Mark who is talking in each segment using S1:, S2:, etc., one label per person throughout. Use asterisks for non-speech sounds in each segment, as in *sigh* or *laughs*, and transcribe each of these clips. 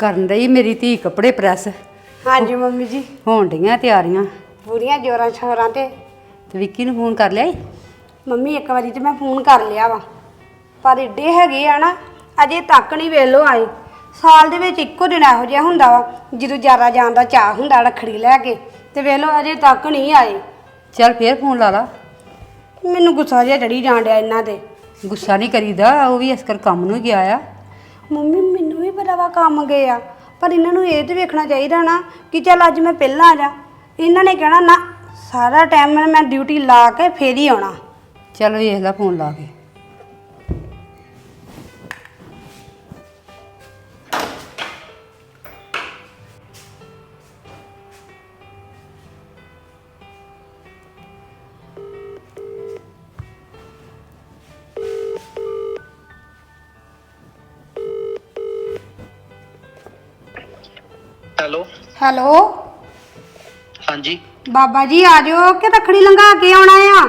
S1: ਕਰਨ ਰਹੀ ਮੇਰੀ ਧੀ ਕੱਪੜੇ ਪ੍ਰੈਸ।
S2: ਹਾਂਜੀ ਮੰਮੀ ਜੀ।
S1: ਹੋਣ ਡੀਆਂ ਤਿਆਰੀਆਂ।
S2: ਪੂਰੀਆਂ ਜੋਰਾਂ ਸ਼ੋਰਾਂ ਤੇ।
S1: ਤੇ ਵਿੱਕੀ ਨੂੰ ਫੋਨ ਕਰ ਲਿਆ ਈ?
S2: ਮੰਮੀ ਇੱਕ ਵਾਰੀ ਤੇ ਮੈਂ ਫੋਨ ਕਰ ਲਿਆ ਵਾ। ਪਰ ਏਡੇ ਹੈਗੇ ਆ ਨਾ ਅਜੇ ਤੱਕ ਨਹੀਂ ਵੇਲੋ ਆਏ। ਸਾਲ ਦੇ ਵਿੱਚ ਇੱਕੋ ਦਿਨ ਇਹੋ ਜਿਹਾ ਹੁੰਦਾ ਵਾ ਜਦੋਂ ਜ਼ਿਆਦਾ ਜਾਣ ਦਾ ਚਾਹ ਹੁੰਦਾ ਰੱਖੜੀ ਲੈ ਕੇ ਤੇ ਵੇਲੋ ਅਜੇ ਤੱਕ ਨਹੀਂ ਆਏ।
S1: ਚੱਲ ਫੇਰ ਫੋਨ ਲਾ ਲਾ।
S2: ਮੈਨੂੰ ਗੁੱਸਾ ਜਿਹਾ ਚੜੀ ਜਾਣ ਡਿਆ ਇਹਨਾਂ ਤੇ।
S1: ਗੁੱਸਾ ਨਹੀਂ ਕਰੀਦਾ ਉਹ ਵੀ ਇਸ ਕਰ ਕੰਮ ਨੂੰ ਗਿਆ ਆ।
S2: ਮੰਮੀ, ਮੈਨੂੰ ਵੀ ਪਤਾ ਵਾ ਕੰਮ ਗਏ ਆ। ਪਰ ਇਹਨਾਂ ਨੂੰ ਇਹ ਤੇ ਵੇਖਣਾ ਚਾਹੀਦਾ ਨਾ ਕਿ ਚੱਲ ਅੱਜ ਮੈਂ ਪਹਿਲਾਂ ਆ ਜਾ। ਇਹਨਾਂ ਨੇ ਕਹਿਣਾ, ਨਾ, ਸਾਰਾ ਟਾਈਮ ਮੈਂ ਡਿਊਟੀ ਲਾ ਕੇ ਫੇਰ ਹੀ ਆਉਣਾ।
S1: ਚੱਲ ਵੇਖ ਲੈ, ਫੋਨ ਲਾ ਕੇ।
S3: ਹੈਲੋ। ਹਾਂਜੀ।
S2: ਬਾਬਾ ਜੀ ਆ ਜਾਓ ਕਿ ਰੱਖੜੀ ਲੰਘਾ ਕੇ ਆਉਣਾ ਆ?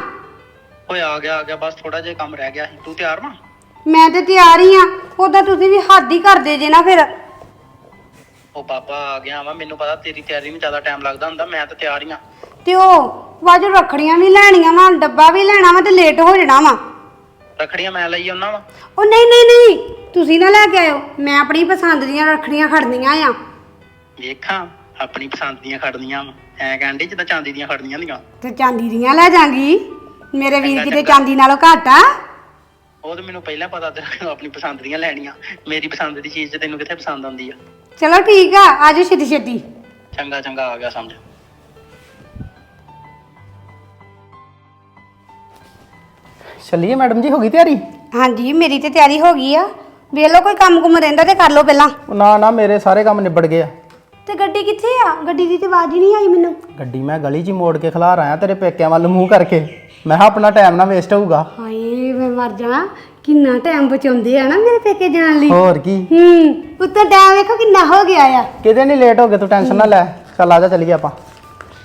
S3: ਓਏ ਆ ਗਿਆ ਆ ਗਿਆ। ਬਸ ਥੋੜਾ ਜਿਹਾ ਕੰਮ ਰਹਿ ਗਿਆ ਸੀ। ਤੂੰ ਤਿਆਰ ਵਾ?
S2: ਮੈਂ ਤੇ ਤਿਆਰ ਹੀ ਆ। ਉਹਦਾ ਤੁਸੀਂ ਵੀ ਹੱਦ ਹੀ ਕਰਦੇ ਜੇ ਨਾ ਫਿਰ।
S3: ਉਹ ਬਾਬਾ ਆ ਗਿਆ ਵਾ। ਮੈਨੂੰ ਪਤਾ ਤੇਰੀ ਤਿਆਰੀ ਨੂੰ ਜ਼ਿਆਦਾ ਟਾਈਮ ਲੱਗਦਾ ਹੁੰਦਾ। ਮੈਂ ਤਾਂ ਤਿਆਰ ਹੀ ਆ।
S2: ਤੇ ਉਹ ਵਾਜੋ ਰੱਖੜੀਆਂ ਵੀ ਲੈਣੀਆਂ ਵਾ ਡੱਬਾ ਵੀ ਲੈਣਾ ਵਾ ਤੇ ਲੇਟ ਹੋ ਜਾਣਾ ਵਾ।
S3: ਰਖੜੀਆਂ ਮੈਂ ਲਈ ਆਉਣਾ ਵਾ।
S2: ਉਹ ਨਹੀਂ ਨਹੀਂ ਨਹੀਂ। ਤੁਸੀਂ ਨਾ ਲੈ ਕੇ ਆਇਓ। ਮੈਂ ਆਪਣੀ ਪਸੰਦ ਦੀਆਂ ਰੱਖੜੀਆਂ ਖੜਨੀਆਂ ਆ।
S3: ਵੇਖਾਂ। ਆਪਣੀ ਪਸੰਦ ਦੀਆਂ ਖੜਨੀਆਂ ਵਾ। ਐ ਕਹਿੰਦੀ ਜਿੱਦਾਂ ਚਾਂਦੀ ਦੀਆਂ ਖੜਨੀਆਂ ਦੀਆਂ
S2: ਤੇ ਚਾਂਦੀ ਦੀਆਂ ਲੈ ਜਾਾਂਗੀ। ਮੇਰੇ ਵੀਰ ਕਿਤੇ ਚਾਂਦੀ ਨਾਲੋਂ ਘੱਟ ਆ।
S3: ਉਹ ਤਾਂ ਮੈਨੂੰ ਪਹਿਲਾਂ ਪਤਾ ਤੇਰਾ ਆਪਣੀ ਪਸੰਦ ਦੀਆਂ ਲੈਣੀਆਂ। ਮੇਰੀ ਪਸੰਦ ਦੀ ਚੀਜ਼ ਤੇ ਤੈਨੂੰ ਕਿੱਥੇ ਪਸੰਦ ਆਉਂਦੀ ਆ?
S2: ਚਲੋ ਠੀਕ ਆ ਆਜੋ ਛੇਤੀ ਛੇਤੀ।
S3: ਚੰਗਾ ਚੰਗਾ ਆ ਗਿਆ ਸਮਝ।
S4: ਚੱਲੀਏ ਮੈਡਮ ਜੀ ਹੋ ਗਈ ਤਿਆਰੀ?
S2: ਹਾਂਜੀ ਮੇਰੀ ਤੇ ਤਿਆਰੀ ਹੋ ਗਈ ਆ। ਵੇਖ ਲਓ ਕੋਈ ਕੰਮ ਕੁਮ ਰਹਿੰਦਾ ਤੇ ਕਰ ਲਓ ਪਹਿਲਾਂ।
S4: ਉਹ ਨਾ ਨਾ ਮੇਰੇ ਸਾਰੇ ਕੰਮ ਨਿਬੜ ਗਏ ਆ।
S2: ਤੇ ਗੱਡੀ ਕਿੱਥੇ ਆ? ਗੱਡੀ ਦੀ ਤੇ ਆਵਾਜ਼ ਹੀ ਨਹੀਂ ਆਈ ਮੈਨੂੰ।
S4: ਗੱਡੀ ਮੈਂ ਗਲੀ 'ਚ ਹੀ ਮੋੜ ਕੇ ਖਿਲਾਰ ਆਇਆ ਤੇਰੇ ਪੇਕਿਆਂ ਵੱਲ ਮੂੰਹ ਕਰਕੇ। ਮੈਂ ਕਿਹਾ ਆਪਣਾ ਟਾਈਮ ਨਾ ਵੇਸਟ ਹੋਊਗਾ।
S2: ਹਾਏ ਮੈਂ ਮਰ ਜਾ ਕਿੰਨਾ ਟਾਈਮ ਬਚਾਉਂਦੇ ਆ ਨਾ ਮੇਰੇ ਪੇਕੇ ਜਾਣ ਲਈ।
S4: ਹੋਰ ਕੀ?
S2: ਹੂੰ ਉੱਤੋਂ ਟਾਈਮ ਵੇਖੋ ਕਿੰਨਾ ਹੋ ਗਿਆ ਆ।
S4: ਕਿਤੇ ਨਹੀਂ ਲੇਟ ਹੋ ਗਏ ਤੂੰ ਟੈਨਸ਼ਨ ਨਾ ਲੈ। ਚੱਲ ਆ ਜਾ ਚੱਲੀਏ ਆਪਾਂ।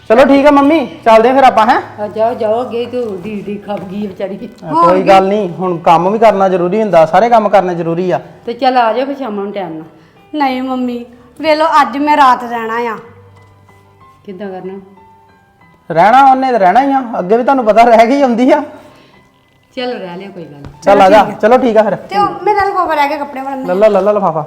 S4: ਚਲੋ ਠੀਕ ਆ ਮੰਮੀ ਚੱਲਦੇ ਆ ਫਿਰ ਆਪਾਂ ਹੈ?
S1: ਆ ਜਾਓ ਜਾਓ ਅੱਗੇ ਤੂੰ ਡੀ ਡੀ ਖਪ ਗਈ ਵਿਚਾਰੀ।
S4: ਕੋਈ ਗੱਲ ਨਹੀਂ ਹੁਣ ਕੰਮ ਵੀ ਕਰਨਾ ਜ਼ਰੂਰੀ ਹੁੰਦਾ ਸਾਰੇ ਕੰਮ ਕਰਨੇ ਜ਼ਰੂਰੀ ਆ।
S1: ਤੇ ਚੱਲ ਆ ਜਾਓ ਫਿਰ ਸ਼ਾਮ ਨੂੰ ਟਾਈਮ ਨਾਲ।
S2: ਨਹੀਂ ਮੰਮੀ ਵੇਖ ਲਓ ਅੱਜ ਮੈਂ ਰਾਤ ਰਹਿਣਾ ਆ।
S1: ਕਿੱਦਾਂ ਕਰਨਾ?
S4: ਰਹਿਣਾ ਉਹਨੇ ਤਾਂ ਰਹਿਣਾ ਹੀ ਆ। ਅੱਗੇ ਵੀ ਤੁਹਾਨੂੰ ਪਤਾ ਰਹਿ ਗਈ ਆਉਂਦੀ ਆ।
S1: ਚੱਲ ਰਹਿ ਲਿਆ ਕੋਈ ਗੱਲ ਨੀ।
S4: ਚੱਲ ਆ ਜਾ। ਚਲੋ ਠੀਕ ਆ ਫਿਰ।
S2: ਤੇ ਉਹ ਮੇਰਾ ਲਫਾਫਾ ਰਹਿ ਗਿਆ ਕੱਪੜੇ ਵਾਲਾ
S4: ਲੱਲਾ ਲੱਲਾ ਲਫਾਫਾ।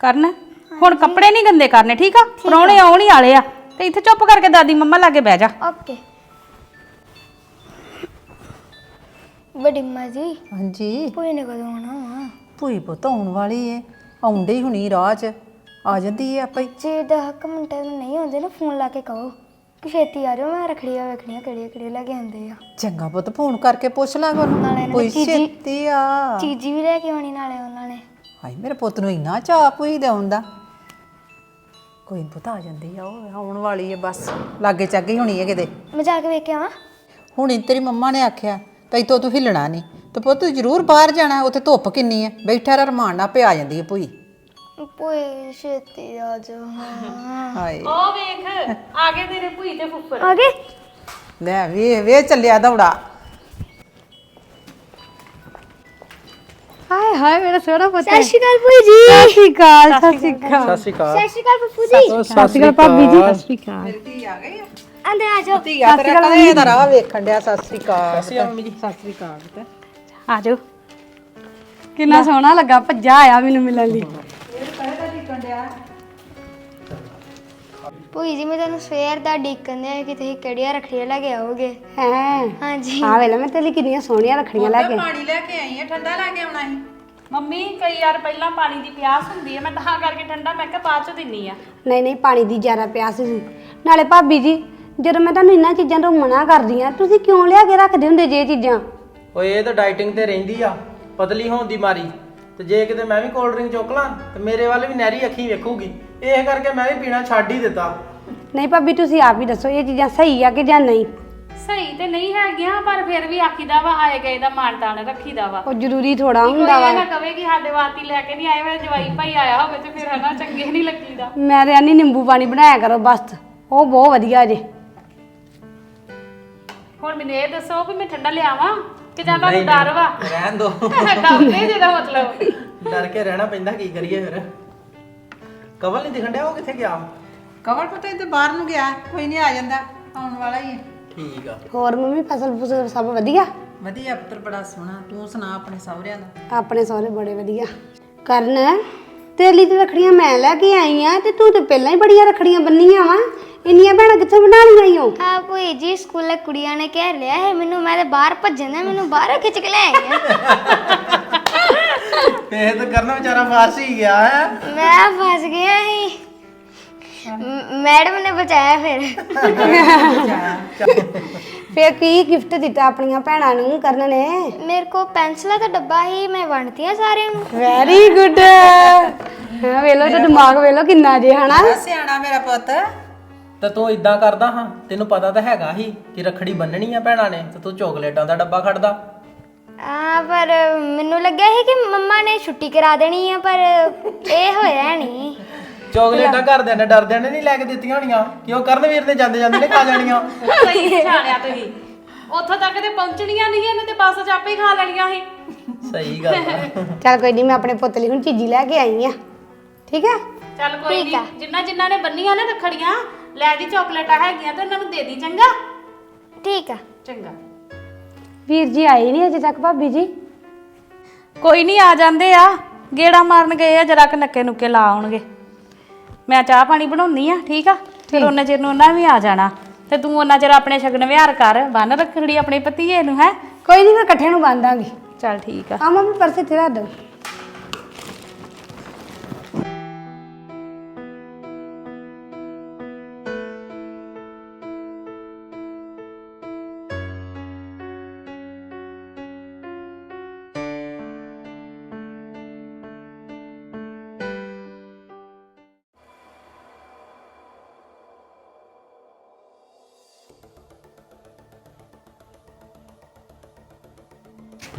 S5: ਕਰਨ? ਹੁਣ ਕੱਪੜੇ ਨਹੀਂ ਗੰਦੇ ਕਰਨੇ ਠੀਕ ਆ? ਪ੍ਰਾਹੁਣੇ ਆਉਣ ਹੀ ਵਾਲੇ ਆ। ਤੇ ਇੱਥੇ ਚੁੱਪ ਕਰਕੇ ਦਾਦੀ ਮੰਮਾ ਲਾਗੇ ਬਹਿ ਜਾ।
S6: ਓਕੇ। ਵੱਡੀ ਮਾਂ ਜੀ
S7: ਹਾਂਜੀ।
S6: ਭੂਈ ਨੇ ਕਦੋਂ ਆਉਣਾ ਵਾ?
S7: ਭੂਈ ਪੁੱਤ ਆਉਣ ਵਾਲੀ ਏ। ਆਉਂਦੇ ਹੀ ਹੁਣੀ ਰਾਹ 'ਚ। ਆ ਜਾਂਦੀ ਏ ਆਪੇ। ਹੀ।
S6: ਜੇ 10 ਮਿੰਟਾਂ ਨੂੰ ਨਹੀਂ ਆਉਂਦੇ ਨਾ ਫੋਨ ਲਾ ਕੇ ਕਹੋ ਕਿ ਛੇਤੀ ਆ ਜਾਓ ਮੈਂ ਰਖੜੀਆਂ ਵੇਖਣੀਆਂ ਕਿਹੜੀਆਂ ਕਿਹੜੀਆਂ ਲੈ ਕੇ ਆਉਂਦੇ ਆ।
S7: ਚੰਗਾ ਪੁੱਤ ਫੋਨ ਕਰਕੇ ਪੁੱਛ ਲੈ
S6: ਨਾਲੇ
S7: ਕੋਨੂੰ
S6: ਇਹਨਾਂ
S7: ਕੋਈ ਛੇਤੀ ਆ।
S6: ਚੀਜ਼ੀ ਵੀ ਲੈ ਕੇ ਆਉਣੀ ਨਾਲੇ ਉਹਨਾਂ ਨੇ।
S7: ਹਾਏ ਮੇਰੇ ਪੁੱਤ ਨੂੰ ਇੰਨਾ ਚਾਅ ਭੂਈ ਦੇ। ਆਉਂਦਾ ਕੋਈ ਪੁੱਤ ਆ ਜਾਂਦੀ ਆ ਉਹ ਆਉਣ ਵਾਲੀ ਏ ਬਸ ਲਾਗੇ ਚੱਗੇ ਹੋਣੀ ਏ ਕਿਤੇ।
S6: ਮੈਂ ਜਾ ਕੇ ਵੇਖ ਕੇ ਆਵਾਂ?
S7: ਹੁਣੀ ਤੇਰੀ ਮੰਮਾ ਨੇ ਆਖਿਆ ਤੈਤੋਂ ਤੂੰ ਹਿੱਲਣਾ ਨਹੀਂ ਤੇ ਪੁੱਤ ਜ਼ਰੂਰ ਬਾਹਰ ਜਾਣਾ ਉੱਥੇ ਧੁੱਪ ਕਿੰਨੀ ਏ ਬੈਠਾ ਰਹਿ ਰਮਾਨ ਨਾਲ ਪਿਆ ਜਾਂਦੀ ਏ ਭੂਈ।
S6: ਭੂਈ ਛੇਤੀ ਆ ਹਾਂ
S7: ਹਾਏ।
S5: ਉਹ ਵੇਖ ਆ ਗਏ ਤੇਰੇ ਭੂਈ ਤੇ ਫੁੱਫੜ।
S6: ਆ ਗਏ?
S7: ਲੈ ਵੇ ਵੇ ਚੱਲਿਆ ਦੌੜਾ।
S2: ਹਾਏ ਹਾਏ ਮੇਰਾ ਸੋਹਣਾ ਪੁੱਤ
S8: ਸਤਿ ਸ਼੍ਰੀ ਅਕਾਲ ਭੂਈ ਜੀ।
S2: ਸਤਿ ਸ਼੍ਰੀ ਅਕਾਲ ਸਤਿ ਸ਼੍ਰੀ ਅਕਾਲ
S4: ਸਤਿ ਸ਼੍ਰੀ ਅਕਾਲ
S8: ਸਤਿ ਸ਼੍ਰੀ ਅਕਾਲ। ਪੱਪੂ ਜੀ
S2: ਸਤਿ ਸ਼੍ਰੀ ਅਕਾਲ। ਭਾਬੀ ਜੀ ਸਤਿ ਸ਼੍ਰੀ ਅਕਾਲ
S8: ਅੰਦਰ ਆ ਜਾਓ।
S9: ਧੀਆ ਤੇਰਾ ਕਦੇ ਦਾ ਰਾਹ ਵੇਖਣ ਡਿਆ ਸਤਿ ਸ੍ਰੀ ਅਕਾਲ। ਸਤਿ ਸ੍ਰੀ ਅਕਾਲ ਪੁੱਤ।
S2: ਆ ਜਾਓ। ਕਿੰਨਾ ਸੋਹਣਾ ਲੱਗਾ ਭੱਜਾ ਆਇਆ ਮੈਨੂੰ ਮਿਲਣ ਲਈ।
S8: ਭੂਈ ਜੀ ਮੈਂ ਤੁਹਾਨੂੰ ਸਵੇਰ ਦਾ ਡੀਕਨ ਦੇ ਕਿ ਤੁਸੀਂ ਕਿਹੜੀਆਂ ਰੱਖੜੀਆਂ ਲੈ ਕੇ ਆਓਗੇ।
S2: ਹੈ?
S8: ਹਾਂਜੀ।
S2: ਆ ਵੇਲਾ ਮੈਂ ਤੇਰੇ ਲਈ ਕਿੰਨੀਆਂ ਸੋਹਣੀਆਂ ਰੱਖੜੀਆਂ ਲੈ ਕੇ। ਆਈ।
S9: ਪਾਣੀ ਲੈ ਕੇ ਆਈ ਆ ਠੰਡਾ ਲੈ ਕੇ ਆਉਣਾ ਸੀ।
S5: ਮੰਮੀ ਕਈ ਯਾਰ ਪਹਿਲਾਂ ਪਾਣੀ ਦੀ ਪਿਆਸ ਹੁੰਦੀ ਹੈ ਮੈਂ ਤਾਂ ਕਰਕੇ ਠੰਡਾ ਮੈਂ ਕਿਹਾ ਬਾਅਦ ਚ ਦਿੰਨੀ ਆ।
S2: ਨਹੀਂ ਨਹੀਂ ਪਾਣੀ ਦੀ ਜ਼ਿਆਦਾ ਪਿਆਸ ਸੀ। ਨਾਲੇ ਭਾਬੀ ਜੀ ਜਦੋਂ ਮੈਂ ਤੁਹਾਨੂੰ ਇਹਨਾਂ ਚੀਜ਼ਾਂ ਤੋਂ ਮਨਾ ਕਰਦੀ ਆ ਤੁਸੀਂ ਕਿਉਂ ਲਿਆ ਕੇ ਰੱਖਦੇ ਹੁੰਦੇ ਜੇ ਇਹ ਚੀਜ਼ਾਂ?
S4: ਓਏ ਇਹ ਤਾਂ ਡਾਈਟਿੰਗ ਤੇ ਰਹਿੰਦੀ ਆ ਪਤਲੀ ਹੋਣ ਦੀ ਮਾਰੀ। ਤੇ ਜੇ ਕਿਤੇ ਮੈਂ ਵੀ ਕੋਲਡ ਡਰਿੰਕ ਚੁੱਕ ਲਾਂ ਤੇ ਮੇਰੇ ਵੱਲ ਵੀ ਨਹਿਰੀ ਅੱਖੀ ਵੇਖੂਗੀ। ਇਹ ਕਰਕੇ ਮੈਂ ਵੀ ਪੀਣਾ ਛੱਡ ਹੀ ਦਿੱਤਾ।
S2: ਨਹੀਂ ਭਾਬੀ ਤੁਸੀਂ ਆਪ ਹੀ ਦੱਸੋ ਇਹ ਚੀਜ਼ਾਂ ਸਹੀ ਆ ਕਿ ਜਾਂ ਨਹੀਂ?
S5: ਸਹੀ ਤੇ ਨਹੀਂ ਹੈਗੀਆਂ ਪਰ ਫਿਰ ਵੀ ਆਖੀਦਾ ਵਾ ਆਏ ਗਏ ਦਾ ਮਾਣ ਤਾਣ ਰੱਖੀਦਾ ਵਾ।
S2: ਉਹ ਜ਼ਰੂਰੀ ਥੋੜਾ
S5: ਕੋਈ
S2: ਹੁੰਦਾ
S5: ਇਹ
S2: ਵਾ।
S5: ਨਾ ਕਵੇ ਕਿ ਸਾਡੇ ਵਾਤੀ ਲੈ ਕੇ ਨਹੀਂ ਆਏ ਮੇਰੇ ਜਵਾਈ ਭਾਈ ਆਇਆ ਹੋਵੇ ਤੇ ਫਿਰ ਹਨਾ ਚੰਗੇ ਨਹੀਂ ਲੱਗੀਦਾ।
S2: ਮੈਂ ਤੇ ਆਨੀ ਨਿੰਬੂ ਪਾਣੀ ਬਣਾਇਆ ਕਰੋ ਬਸ। ਉਹ ਬਹੁਤ ਵਧੀਆ ਜੇ।
S5: ਹੁਣ ਮੈਨੂੰ ਇਹ ਦੱਸੋ ਵੀ ਮੈਂ ਠੰਡਾ ਲਿਆਵਾਂ ਕਿ ਜਾਂ ਤੁਹਾਨੂੰ ਡਰ ਵਾ?
S4: ਰਹਿਣ ਦੋ। *laughs*
S5: ਡਰਦੇ ਜਿਹਦਾ ਮਤਲਬ।
S4: ਡਰ ਕੇ ਰਹਿਣਾ ਪੈਂਦਾ ਕੀ ਕਰੀਏ ਫਿਰ? ਕਵਲ ਨਹੀਂ ਦਿਖਣ ਡਿਆ ਉਹ ਕਿੱਥੇ ਗਿਆ?
S9: ਕਵਲ ਪੁੱਤ ਇਹ ਤੇ ਬਾਹਰ ਨੂੰ ਗਿਆ ਕੋਈ ਨਹੀਂ ਆ ਜਾਂਦਾ ਆਉਣ ਵਾਲਾ ਹੀ ਹੈ।
S4: ਠੀਕ ਆ।
S2: ਹੋਰ ਮੰਮੀ ਫਸਲ ਫੁਸਲ ਸਭ ਵਧੀਆ?
S9: ਵਧੀਆ ਪੁੱਤਰ ਬੜਾ ਸੋਹਣਾ। ਤੂੰ ਸੁਣਾ ਆਪਣੇ ਸਹੁਰਿਆਂ ਦਾ।
S2: ਆਪਣੇ ਸਹੁਰੇ ਬੜੇ ਵਧੀਆ। ਕਰਨ ਤੇਰੇ ਲਈ ਤੇ ਰੱਖੜੀਆਂ ਮੈਂ ਲੈ ਕੇ ਆਈ ਆ ਤੇ ਤੂੰ ਤੇ ਪਹਿਲਾਂ ਹੀ ਬੜੀਆਂ ਰੱਖੜੀਆਂ ਬੰਨੀਆਂ ਵਾ। ਇੰਨੀਆਂ ਭੈਣਾਂ ਕਿੱਥੋਂ ਬਣਾ ਲਈਆਂ ਓ?
S8: ਹਾਂ ਭੂਈ ਜੀ ਸਕੂਲੇ ਕੁੜੀਆਂ ਨੇ ਕਹਿ ਲਿਆ ਹੈ ਮੈਨੂੰ ਮੈਂ ਤੇ ਬਾਹਰ ਭੱਜਣ ਦਾ ਮੈਨੂੰ ਬਾਹਰ ਖਿੱਚ ਕੇ ਲੈ ਆਈ ਆ।
S4: ਇਹ ਤਾਂ ਕਰਨਾ ਵਿਚਾਰਾ ਫਾਸ ਹੀ ਗਿਆ ਹੈ।
S8: ਮੈਂ ਫਸ ਗਿਆ ਸੀ। ਮੈਡਮ ਨੇ ਬਚਾਇਆ ਫਿਰ।
S2: ਫੇਰ ਕੀ ਗਿਫਟ ਦਿੱਤਾ ਆਪਣੀਆਂ ਭੈਣਾਂ ਨੂੰ ਕਰਨ ਨੇ?
S8: ਮੇਰੇ ਕੋ ਪੈਨਸਲਾਂ ਦਾ ਡੱਬਾ ਹੀ ਮੈਂ ਵੰਡਤੀਆਂ ਸਾਰਿਆਂ ਨੂੰ।
S2: ਵੈਰੀ ਗੁੱਡ ਹਾਂ ਵੇਲੋ ਤੇ ਦਿਮਾਗ ਵੇਲੋ ਕਿੰਨਾ ਜੇ ਹਨਾ?
S9: ਸਿਆਣਾ ਮੇਰਾ ਪੁੱਤ।
S4: ਤੇ ਤੂੰ ਇਦਾਂ ਕਰਦਾ ਹਾਂ ਤੈਨੂੰ ਪਤਾ ਤਾਂ ਹੈਗਾ ਹੀ ਕਿ ਰੱਖੜੀ ਬੰਨਣੀ ਆ ਭੈਣਾਂ ਨੇ ਤੇ ਤੂੰ ਚੋਕਲੇਟਾਂ ਦਾ ਡੱਬਾ ਖੜਦਾ।
S8: ਆ ਪਰ ਮੈਨੂੰ ਲੱਗਿਆ ਸੀ ਕਿ ਮੰਮਾ ਨੇ ਛੁੱਟੀ ਕਰਾ ਦੇਣੀ ਆ ਪਰ ਇਹ ਹੋਇਆ ਨਹੀਂ।
S4: ਚੋਕਲੇਟਾਂ ਘਰਦਿਆਂ ਨੇ ਡਰਦਿਆਂ ਨੇ ਨਹੀਂ ਲੈ ਕੇ ਦਿੱਤੀਆਂ ਹੋਣੀਆਂ। ਕਿ ਉਹ ਕਰਨਵੀਰ ਨੇ ਜਾਂਦੇ ਜਾਂਦੇ ਨੇ ਖਾ ਲੈਣੀਆਂ।
S5: ਸਹੀ ਪਛਾਣਿਆ ਤੁਸੀਂ। ਉੱਥੋਂ ਤੱਕ ਤੇ ਪਹੁੰਚਣੀਆਂ ਨਹੀਂ ਇਹਨੇ ਤੇ ਬੱਸ 'ਚ ਆਪੇ ਹੀ ਖਾ ਲੈਣੀਆਂ ਸੀ।
S4: ਸਹੀ ਗੱਲ ਆ।
S2: ਚੱਲ ਕੋਈ ਨਹੀਂ ਮੈਂ ਆਪਣੇ ਪੁੱਤ ਲਈ ਹੁਣ ਚੀਜ਼ੀ ਲੈ ਕੇ ਆਈ ਆ। ਠੀਕ ਹੈ
S5: ਚੱਲ ਕੋਈ ਨਹੀਂ ਜਿੰਨਾ ਜਿੰਨਾ ਨੇ ਬੰਨੀਆਂ ਨੇ ਰੱਖੜੀਆਂ ਲੈ ਦੀ ਚਾਕਲੇਟਾਂ ਹੈਗੀਆਂ ਤੇ ਉਹਨਾਂ ਨੂੰ ਦੇ ਦੀ ਚੰਗਾ?
S8: ਠੀਕ ਆ।
S5: ਚੰਗਾ।
S2: ਵੀਰ ਜੀ ਆਏ ਨਹੀਂ ਅਜੇ ਤੱਕ ਭਾਬੀ ਜੀ?
S5: ਕੋਈ ਨਹੀਂ ਆ ਜਾਂਦੇ ਆ। ਗੇੜਾ ਮਾਰਨ ਗਏ ਆ ਜਰਾ ਕ ਨੱਕੇ ਨੁੱਕੇ ਲਾ ਆਉਣਗੇ। ਮੈਂ ਚਾਹ ਪਾਣੀ ਬਣਾਉਣੀ ਆ ਠੀਕ ਆ? ਫਿਰ ਉਹਨਾਂ ਚਿਰ ਨੂੰ ਉਹਨਾਂ ਵੀ ਆ ਜਾਣਾ। ਤੇ ਤੂੰ ਉਹਨਾਂ ਚਿਰ ਆਪਣੇ ਸ਼ਗਨ ਵਿਹਾਰ ਕਰ ਬੰਨ ਰੱਖੜੀ ਆਪਣੇ ਪਤੀਏ ਨੂੰ ਹੈ?
S2: ਕੋਈ ਨਹੀਂ ਫਿਰ ਇਕੱਠੇ ਨੂੰ ਬੰਦਾਂਗੇ
S5: ਚੱਲ ਠੀਕ ਆ।
S2: ਆ ਮੰਮੀ ਪਰਸ ਇੱਥੇ ਰੱਖ ਦੋ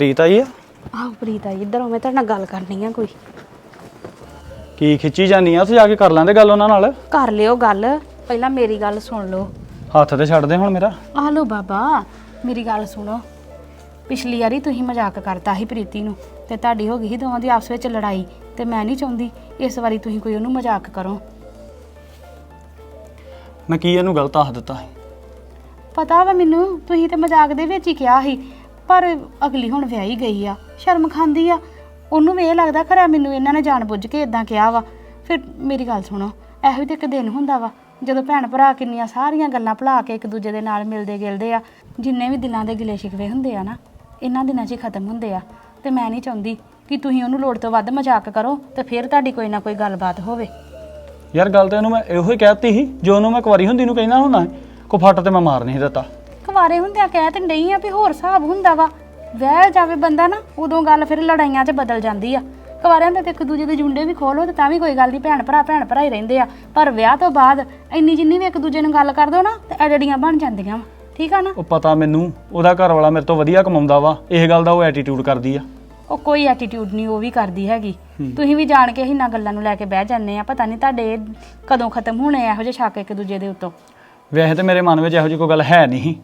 S10: ਪ੍ਰੀਤ ਆਈ ਆ?
S5: ਆਹ ਪ੍ਰੀਤ ਆਈ ਇੱਧਰ ਮੈਂ ਤੁਹਾਡੇ ਨਾਲ ਗੱਲ ਕਰਨੀ ਆ ਕੋਈ।
S10: ਕੀ ਖਿੱਚੀ ਜਾਂਦੀ ਆ ਉੱਥੇ ਜਾ ਕੇ? ਕਰ ਲੈਂਦੇ ਗੱਲ ਉਹਨਾਂ ਨਾਲ?
S5: ਕਰ ਲਿਓ ਗੱਲ ਪਹਿਲਾਂ ਮੇਰੀ ਗੱਲ ਸੁਣ ਲਓ।
S10: ਹੱਥ ਤੇ ਛੱਡ ਦੇ ਹੁਣ ਮੇਰਾ।
S5: ਆ ਲੋ ਬਾਬਾ ਮੇਰੀ ਗੱਲ ਸੁਣੋ। ਪਿਛਲੀ ਵਾਰੀ ਤੁਸੀਂ ਮਜ਼ਾਕ ਕਰਤਾ ਸੀ ਪ੍ਰੀਤੀ ਨੂੰ ਤੇ ਤੁਹਾਡੀ ਹੋ ਗਈ ਸੀ ਦੋਵਾਂ ਦੀ ਆਪਸ ਵਿੱਚ ਲੜਾਈ ਤੇ ਮੈਂ ਨਹੀਂ ਚਾਹੁੰਦੀ ਇਸ ਵਾਰੀ ਤੁਸੀਂ ਕੋਈ ਉਹਨੂੰ ਮਜ਼ਾਕ ਕਰੋ।
S10: ਮੈਂ ਕੀ ਇਹਨੂੰ ਗਲਤ ਆਖ ਦਿੱਤਾ? ਸੀ?
S5: ਪਤਾ ਵਾ ਮੈਨੂੰ ਤੁਸੀਂ ਤੇ ਮਜ਼ਾਕ ਦੇ ਵਿੱਚ ਹੀ ਕਿਹਾ ਸੀ। ਪਰ ਅਗਲੀ ਹੁਣ ਵਿਆਹੀ ਗਈ ਆ, ਸ਼ਰਮ ਖਾਂਦੀ ਆ। ਉਹਨੂੰ ਵੀ ਇਹ ਲੱਗਦਾ ਖਰਾ ਮੈਨੂੰ ਇਹਨਾਂ ਨੇ ਜਾਣ ਬੁੱਝ ਕੇ ਇਦਾਂ ਕਿਹਾ ਵਾ। ਫਿਰ ਮੇਰੀ ਗੱਲ ਸੁਣੋ, ਇਹੋ ਵੀ ਤੇ ਇੱਕ ਦਿਨ ਹੁੰਦਾ ਵਾ, ਜਦੋਂ ਭੈਣ ਭਰਾ ਕਿੰਨੀਆਂ ਸਾਰੀਆਂ ਗੱਲਾਂ ਭੁਲਾ ਕੇ ਇੱਕ ਦੂਜੇ ਦੇ ਨਾਲ ਮਿਲਦੇ ਗਿਲਦੇ ਆ। ਜਿੰਨੇ ਵੀ ਦਿਲਾਂ ਦੇ ਗਿਲੇ ਸ਼ਿਕਵੇ ਹੁੰਦੇ ਆ ਨਾ, ਇਹਨਾਂ ਦਿਨਾਂ 'ਚ ਹੀ ਖਤਮ ਹੁੰਦੇ ਆ। ਤੇ ਮੈਂ ਨਹੀਂ ਚਾਹੁੰਦੀ ਕਿ ਤੁਸੀਂ ਉਹਨੂੰ ਲੋੜ ਤੋਂ ਵੱਧ ਮਜ਼ਾਕ ਕਰੋ ਤੇ ਫਿਰ ਤੁਹਾਡੀ ਕੋਈ ਨਾ ਕੋਈ ਗੱਲਬਾਤ ਹੋਵੇ।
S10: ਯਾਰ ਗੱਲ ਤਾਂ ਇਹਨੂੰ ਮੈਂ ਇਹੋ ਹੀ ਕਹਿਤੀ ਸੀ, ਜੋ ਉਹਨੂੰ ਮੈਂ ਕੁਵਾਰੀ ਹੁੰਦੀ ਨੂੰ ਕਹਿੰਦਾ ਹੁੰਦਾ ਕੋ ਫੱਟ ਤੇ ਮੈਂ ਮਾਰ ਨਹੀਂ ਦਿੱਤਾ।
S5: ਕੁਵਾਰੇ ਹੁੰਦਿਆਂ ਕਹਿ ਤੇ ਨਹੀਂ ਆ ਵੀ ਹੋਰ ਹਿਸਾਬ ਹੁੰਦਾ ਵਾ। ਵਿਆਹ ਜਾਵੇ ਬੰਦਾ ਨਾ ਉਦੋਂ ਗੱਲ ਫਿਰ ਲੜਾਈਆਂ 'ਚ ਬਦਲ ਜਾਂਦੀ ਆ। ਕੁਵਾਰਿਆਂ ਦੇ ਤੇ ਇੱਕ ਦੂਜੇ ਦੇ ਜੁੰਡੇ ਵੀ ਖੋਲੋ ਤੇ ਤਾਂ ਵੀ ਕੋਈ ਗੱਲ ਨਹੀਂ ਭੈਣ ਭਰਾ ਭੈਣ ਭਰਾ ਹੀ ਰਹਿੰਦੇ ਆ। ਪਰ ਵਿਆਹ ਤੋਂ ਬਾਅਦ ਇੰਨੀ ਜਿੰਨੀ ਵੀ ਇੱਕ ਦੂਜੇ ਨੂੰ ਗੱਲ ਕਰ ਦੋ ਨਾ ਤੇ ਐਡੜੀਆਂ ਬਣ ਜਾਂਦੀਆਂ ਵਾ। ਠੀਕ ਆ ਨਾ?
S10: ਉਹ ਪਤਾ ਮੈਨੂੰ ਉਹਦਾ ਘਰ ਵਾਲਾ ਮੇਰੇ ਤੋਂ ਵਧੀਆ ਕਮਾਉਂਦਾ ਵਾ। ਇਹ ਗੱਲ ਦਾ ਉਹ ਐਟੀਟਿਊਡ ਕਰਦੀ ਆ।
S5: ਉਹ ਕੋਈ ਐਟੀਟਿਊਡ ਨਹੀਂ ਉਹ ਵੀ ਕਰਦੀ ਹੈਗੀ। ਤੁਸੀਂ ਵੀ ਜਾਣ ਕੇ ਇਹਨਾਂ ਗੱਲਾਂ ਨੂੰ ਲੈ ਕੇ ਬਹਿ ਜਾਂਦੇ ਆ। ਪਤਾ ਨਹੀਂ ਤੁਹਾਡੇ ਕਦੋਂ ਖਤਮ ਹੋਣੇ ਆ ਇਹੋ ਜਿਹੇ ਸ਼ੱਕ ਇੱਕ ਦੂਜੇ ਦੇ ਉੱਤੋਂ।
S10: ਵੈਸੇ ਤੇ ਮੇਰੇ ਮਨ ਵਿੱਚ ਇਹੋ ਜਿਹੀ ਕੋਈ ਗੱਲ ਹੈ ਨਹੀਂ।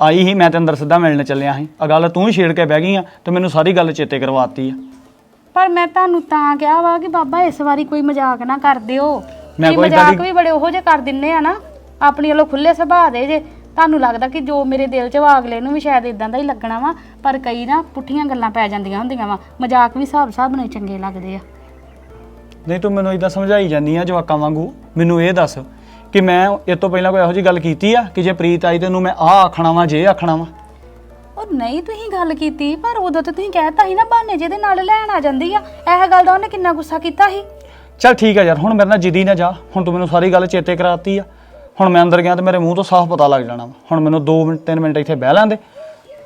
S10: ਆਈ ਹੀ ਮੈਂ ਤੇ ਅੰਦਰ ਸਿੱਧਾ ਮਿਲਣ ਚੱਲਿਆ ਸੀ। ਆ ਗੱਲ ਤੂੰ ਹੀ ਛੇੜ ਕੇ ਬਹਿ ਗਈ ਆ ਤੇ ਮੈਨੂੰ ਸਾਰੀ ਗੱਲ ਚੇਤੇ ਕਰਵਾਤੀ ਆ।
S5: ਪਰ ਮੈਂ ਤੁਹਾਨੂੰ ਤਾਂ ਕਿਹਾ ਵਾ ਕਿ ਬਾਬਾ ਇਸ ਵਾਰੀ ਕੋਈ ਮਜ਼ਾਕ ਨਾ ਕਰ ਦਿਓ।
S10: ਮੈਂ ਕੋਈ ਏਦਾਂ
S5: ਮਜ਼ਾਕ
S10: ਦੀ-
S5: ਵੀ ਬੜੇ ਉਹੋ ਜਿਹੇ ਕਰ ਦਿੰਨੇ ਆ ਨਾ। ਆਪਣੀ ਵੱਲੋਂ ਖੁੱਲੇ ਸੁਭਾਅ ਦੇ ਜੇ। ਤੁਹਾਨੂੰ ਲੱਗਦਾ ਕਿ ਜੋ ਮੇਰੇ ਦਿਲ 'ਚ ਵਾ ਅਗਲੇ ਨੂੰ ਵੀ ਸ਼ਾਇਦ ਇਦਾਂ ਦਾ ਹੀ ਲੱਗਣਾ ਵਾ ਪਰ ਕਈ ਨਾ ਪੁੱਠੀਆਂ ਗੱਲਾਂ ਪੈ ਜਾਂਦੀਆਂ ਹੁੰਦੀਆਂ ਵਾ। ਮਜ਼ਾਕ ਵੀ ਹਿਸਾਬ ਹਿਸਾਬ ਨਾਲ ਹੀ ਚੰਗੇ ਲੱਗਦੇ ਆ।
S10: ਨਹੀਂ ਤੂੰ ਮੈਨੂੰ ਇਦਾਂ ਸਮਝਾਈ ਜਾਂਦੀ ਆ ਜਵਾਕਾਂ ਵਾਂਗੂ। ਮੈਨੂੰ ਇਹ ਦੱਸ ਕਿ ਮੈਂ ਇਹ ਤੋਂ ਪਹਿਲਾਂ ਕੋਈ ਇਹੋ ਜਿਹੀ ਗੱਲ ਕੀਤੀ ਆ ਕਿ ਜੇ ਪ੍ਰੀਤ ਆਈ ਤੈਨੂੰ ਮੈਂ ਆਹ ਆਖਣਾ ਵਾ ਜੇ ਆਖਣਾ ਵਾ?
S5: ਉਹ ਨਹੀਂ ਤੁਸੀਂ ਗੱਲ ਕੀਤੀ ਪਰ ਉਦੋਂ ਤੇ ਤੁਸੀਂ ਕਹਿਤਾ ਸੀ ਨਾ ਬਹਾਨੇ ਜਿਹਦੇ ਨਾਲ ਲੈਣ ਆ ਜਾਂਦੀ ਆ। ਇਹ ਗੱਲ ਦਾ ਉਹਨੇ ਕਿੰਨਾ ਗੁੱਸਾ ਕੀਤਾ ਸੀ?
S10: ਚੱਲ ਠੀਕ ਆ ਯਾਰ ਹੁਣ ਮੇਰੇ ਨਾਲ ਜਿੱਦੀ ਨਾ ਜਾ। ਹੁਣ ਤੂੰ ਮੈਨੂੰ ਸਾਰੀ ਗੱਲ ਚੇਤੇ ਕਰਾਤੀ ਆ। ਹੁਣ ਮੈਂ ਅੰਦਰ ਗਿਆ ਤੇ ਮੇਰੇ ਮੂੰਹ ਤੋਂ ਸਾਫ਼ ਪਤਾ ਲੱਗ ਜਾਣਾ ਵਾ। ਹੁਣ ਮੈਨੂੰ 2 ਮਿੰਟ 3 ਮਿੰਟ ਇੱਥੇ ਬਹਿ ਲੈਂਦੇ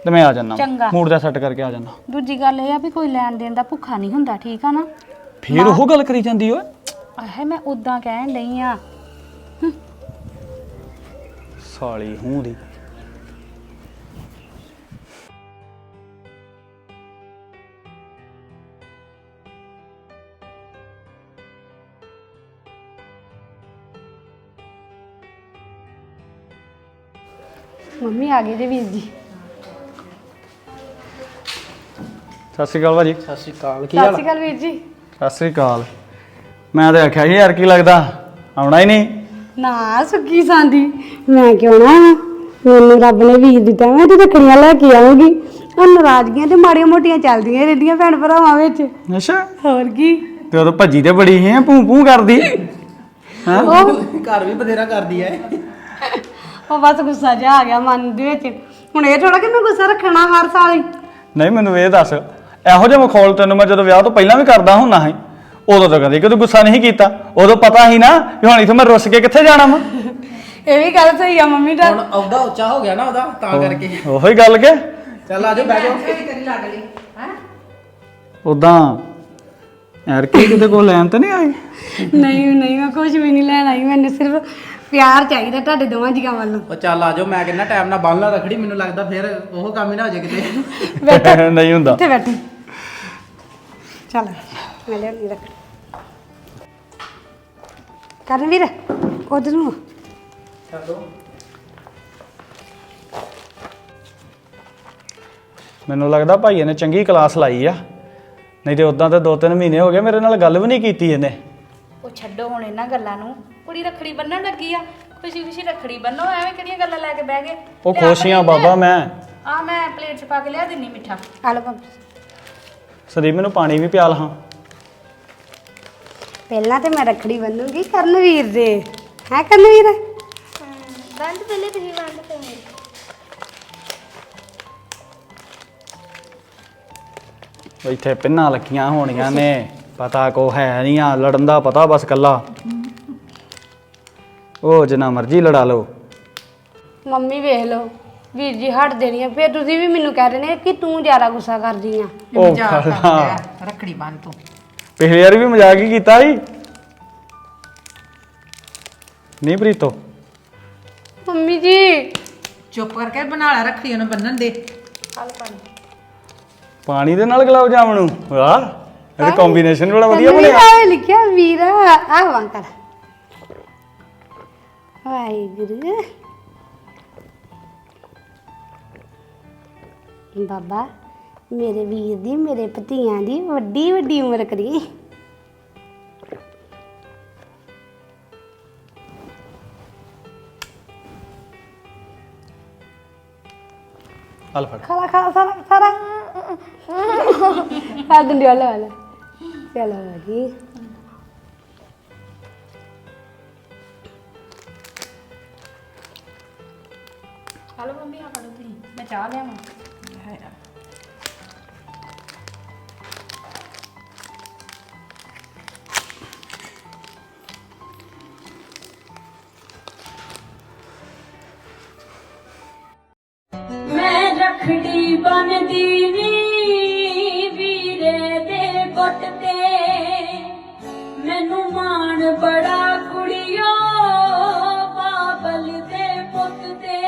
S10: ਤੇ ਮੈਂ ਆ ਜਾਣਾ
S5: ਚੰਗਾ।
S10: ਮੂਡ ਦਾ ਸੈੱਟ ਕਰਕੇ ਆ ਜਾਣਾ
S5: ਦੂਜੀ ਗੱਲ ਇਹ ਆ ਵੀ ਕੋਈ ਲੈਣ ਦੇਣ ਦਾ ਭੁੱਖਾ ਨਹੀਂ ਹੁੰਦਾ ਠੀਕ ਆ ਨਾ?
S10: ਫੇਰ ਉਹ ਗੱਲ ਕਰੀ ਜਾਂਦੀ ਓਏ।
S5: ਆਹੇ ਮੈਂ ਉਦਾਂ ਕਹਿਣ ਡਈ ਆ।
S10: ਸਾਲੀ ਹੂੰ ਦੀ।
S2: ਮੰਮੀ ਆ ਗਏ ਜੇ ਵੀਰ ਜੀ।
S10: ਸਤਿ ਸ਼੍ਰੀ ਅਕਾਲ ਭਾਜੀ।
S4: ਸਤਿ ਸ਼੍ਰੀ ਅਕਾਲ ਕੀ
S2: ਸਤਿ
S4: ਹਾਲ
S2: ਸ਼੍ਰੀ ਅਕਾਲ ਵੀਰ ਜੀ।
S10: ਸਤਿ ਸ਼੍ਰੀ ਅਕਾਲ। ਮੈਂ ਤਾਂ ਆਖਿਆ ਸੀ ਯਾਰ ਕੀ ਲੱਗਦਾ? ਆਉਣਾ ਹੀ ਨਹੀਂ।
S2: ਨਾ ਸੁੱਕੀ ਸਾਂਦੀ। ਮੈਂ ਕਿਉਂ ਨਾ ਆਵਾਂ? ਮੈਨੂੰ ਰੱਬ ਨੇ ਵੀਰ ਦਿੱਤਾ ਮੈਂ ਤੇ ਰੱਖੜੀਆਂ ਲੈ ਕੇ ਆਉਂਗੀ ਉਹ ਨਾਰਾਜ਼ਗੀਆਂ ਤੇ ਮਾੜੀਆਂ ਮੋਟੀਆਂ ਚੱਲਦੀਆਂ ਰਹਿੰਦੀਆਂ ਭੈਣ ਭਰਾਵਾਂ ਵਿੱਚ।
S10: ਅੱਛਾ।
S2: ਹੋਰ ਕੀ?
S10: ਤੇ ਉਦੋਂ ਭੱਜੀ ਤੇ ਬੜੀ ਹੈ ਭੂੰ ਭੂੰ ਕਰਦੀ। ਹਾਂ?
S4: ਘਰ ਵੀ ਬਥੇਰਾ ਕਰਦੀ ਐ।
S2: ਉਹ ਬਸ ਗੁੱਸਾ ਜਿਹਾ ਆ ਗਿਆ ਮਨ ਦੇ ਵਿੱਚ। ਹੁਣ ਇਹ ਥੋੜਾ ਕਿ ਮੈਂ ਗੁੱਸਾ ਰੱਖਣਾ ਹਰ ਸਾਲ ਹੀ?
S10: ਨਹੀਂ ਮੈਨੂੰ ਇਹ ਦੱਸ। ਇਹੋ ਜਿਹਾ ਮਖੌਲ ਤੈਨੂੰ ਮੈਂ ਜਦੋਂ ਵਿਆਹ ਤੋਂ ਪਹਿਲਾਂ ਵੀ ਕਰਦਾ ਹੁੰਨਾ ਸੀ। ਉਦੋਂ ਤਾਂ ਕਦੇ ਕਦੇ ਗੁੱਸਾ ਨਹੀਂ ਕੀਤਾ। ਉਦੋਂ ਪਤਾ ਸੀ ਨਾ ਵੀ ਹੁਣ ਇਥੋਂ ਮੈਂ ਰੁੱਸ ਕੇ ਕਿੱਥੇ ਜਾਣਾ ਵਾ।
S2: ਇਹ ਵੀ ਗੱਲ ਸਹੀ ਆ ਮੰਮੀ ਦਾ।
S4: ਹੁਣ ਆਉਂਦਾ ਉੱਚਾ ਹੋ ਗਿਆ ਨਾ ਉਹਦਾ ਤਾਂ ਕਰਕੇ।
S10: ਉਹੋ ਹੀ ਗੱਲ ਕੇ।
S4: ਚੱਲ ਆਜੋ ਬਹਿ ਜਾਓ।
S10: ਉਦਾਂ ਯਾਰ ਕੀ ਕਿਤੇ ਕੋਲ ਲੈਣ ਤੇ ਨਹੀਂ ਆਈ?
S2: ਨਹੀਂ ਨਹੀਂ ਮੈਂ ਕੁਝ ਵੀ ਨਹੀਂ ਲੈਣ ਆਈ। ਮੈਨੂੰ ਸਿਰਫ ਪਿਆਰ ਚਾਹੀਦਾ ਤੁਹਾਡੇ ਦੋਵਾਂ ਜੀਆਂ ਵੱਲੋਂ।
S4: ਉਹ ਚੱਲ ਆਜੋ ਮੈਂ ਕਹਿੰਦਾ ਟਾਈਮ ਨਾਲ ਬੰਨ ਲਾ ਰਖੜੀ ਮੈਨੂੰ ਲੱਗਦਾ ਫਿਰ ਉਹ ਕੰਮ ਹੀ ਨਾ ਹੋ ਜਾਏ ਕਿਤੇ। *laughs*
S10: ਨਹੀਂ ਹੁੰਦਾ।
S2: ਇੱਥੇ ਬੈਠੀ। ਚੱਲ ਮੈਂ ਲਿਆਉਣੀ ਰੱਖ ਕਰਨਵੀਰ ਉਧਰ ਨੂੰ
S10: ਮੈਨੂੰ ਲੱਗਦਾ ਭਾਈ ਨੇ ਚੰਗੀ ਕਲਾਸ ਲਾਈ ਆ। ਨਹੀਂ ਤੇ ਉਦਾਂ ਤੇ 2-3 ਮਹੀਨੇ ਹੋ ਗਏ ਮੇਰੇ ਨਾਲ ਗੱਲ ਵੀ ਨਹੀਂ ਕੀਤੀ ਇਹਨੇ।
S5: ਉਹ ਛੱਡੋ ਹੁਣ ਇਹਨਾਂ ਗੱਲਾਂ ਨੂੰ। ਕੁੜੀ ਰੱਖੜੀ ਬੰਨਣ ਲੱਗੀ ਆ। ਖੁਸ਼ੀ ਖੁਸ਼ੀ ਰੱਖੜੀ ਬੰਨੋ ਐਵੇਂ ਕਿਹੜੀਆਂ ਗੱਲਾਂ ਲੈ ਕੇ ਬਹਿ ਗਏ?
S10: ਉਹ ਖੁਸ਼ੀਆਂ ਬਾਬਾ ਮੈਂ।
S5: ਆ ਮੈਂ ਪਲੇਟ 'ਚ ਪਾ ਕੇ ਲਿਆ ਦਿੰਨੀ ਮਿੱਠਾ।
S2: ਆ ਲਓ ਪੰਪ
S10: ਸੰਦੀਪ ਮੈਨੂੰ ਪਾਣੀ ਵੀ ਪਿਆਲ ਹਾਂ।
S2: ਪਹਿਲਾਂ ਤੇ ਮੈਂ ਰੱਖੜੀ ਬੰਨੂਗੀ ਕਰਨਵੀਰ ਦੇ। ਹੈ ਕਰਨਵੀਰ?
S8: ਬੰਦ ਪਹਿਲੇ ਤੁਸੀਂ ਬੰਦ ਫਿਰ ਮੇਰੀ
S10: ਇੱਥੇ ਪਿੰਨਾਂ ਲੱਗੀਆਂ ਹੋਣੀਆਂ ਨੇ ਪਤਾ ਕੋ ਹੈ ਨਹੀਂ ਆ ਲੜਨ ਦਾ ਪਤਾ ਬਸ ਕੱਲਾ। ਉਹ ਜਿੰਨਾ ਮਰਜ਼ੀ ਲੜਾ ਲਓ।
S2: ਮੰਮੀ ਵੇਖ ਲਓ ਵੀਰ ਜੀ ਹਟ ਦੇਣੀ ਆ ਫਿਰ ਤੁਸੀਂ ਵੀ ਮੈਨੂੰ ਕਹਿ ਰਹੇ ਨੇ ਕਿ ਤੂੰ ਜ਼ਿਆਦਾ ਗੁੱਸਾ ਕਰਦੀ ਆ।
S10: ਉਹ
S9: ਰੱਖੜੀ ਬੰਨ ਤੂੰ।
S10: ਪਿਛਲੀ ਵਾਰ ਵੀ ਮਜ਼ਾਕ ਹੀ ਕੀਤਾ ਸੀ। ਨਹੀਂ ਪ੍ਰੀਤੋ।
S2: ਮੰਮੀ ਜੀ।
S9: ਚੁੱਪ ਕਰਕੇ ਬਣਾ ਲੈ ਰੱਖੜੀ ਉਹਨੂੰ ਬੰਨਣ ਦੇ।
S10: ਪਾਣੀ। ਦੇ ਨਾਲ ਗੁਲਾਬ ਜਾਮਣ ਨੂੰ? ਵਾਹ ਇਹ ਕੰਬੀਨੇਸ਼ਨ ਬੜਾ ਵਧੀਆ ਬਣਿਆ।
S2: ਆਹ ਲਿਖਿਆ ਵੀਰਾ ਆਹ ਵਾਂ ਕਰ। ਵਾਹਿਗੁਰੂ ਬਾਬਾ। ਮੇਰੇ ਵੀਰ ਦੀ ਮੇਰੇ ਭਤੀਆਂ ਦੀ ਵੱਡੀ ਵੱਡੀ ਉਮਰ ਕਰੀ।
S10: ਹਲ ਫੜ।
S2: ਖਾਲਾ ਖਾਲਾ ਸਾਰਾ ਸਾਰਾ। ਆ ਦੰਦੀ ਵਾਲਾ ਵਾਲਾ ਚਲੋ ਜੀ
S5: ਹਲੋ ਮੰਮੀ ਆ ਫੜੋ ਤੁਸੀਂ। ਮੈਂ ਚਾਹ ਲਿਆਵਾਂ।
S11: ਬੰਨਦੀ ਨੀ ਵੀਰੇ ਦੇ ਗੁੱਟ ਤੇ। ਮੈਨੂੰ ਮਾਣ ਬੜਾ ਕੁੜੀਓ ਬਾਬਲ ਦੇ ਪੁੱਤ ਤੇ।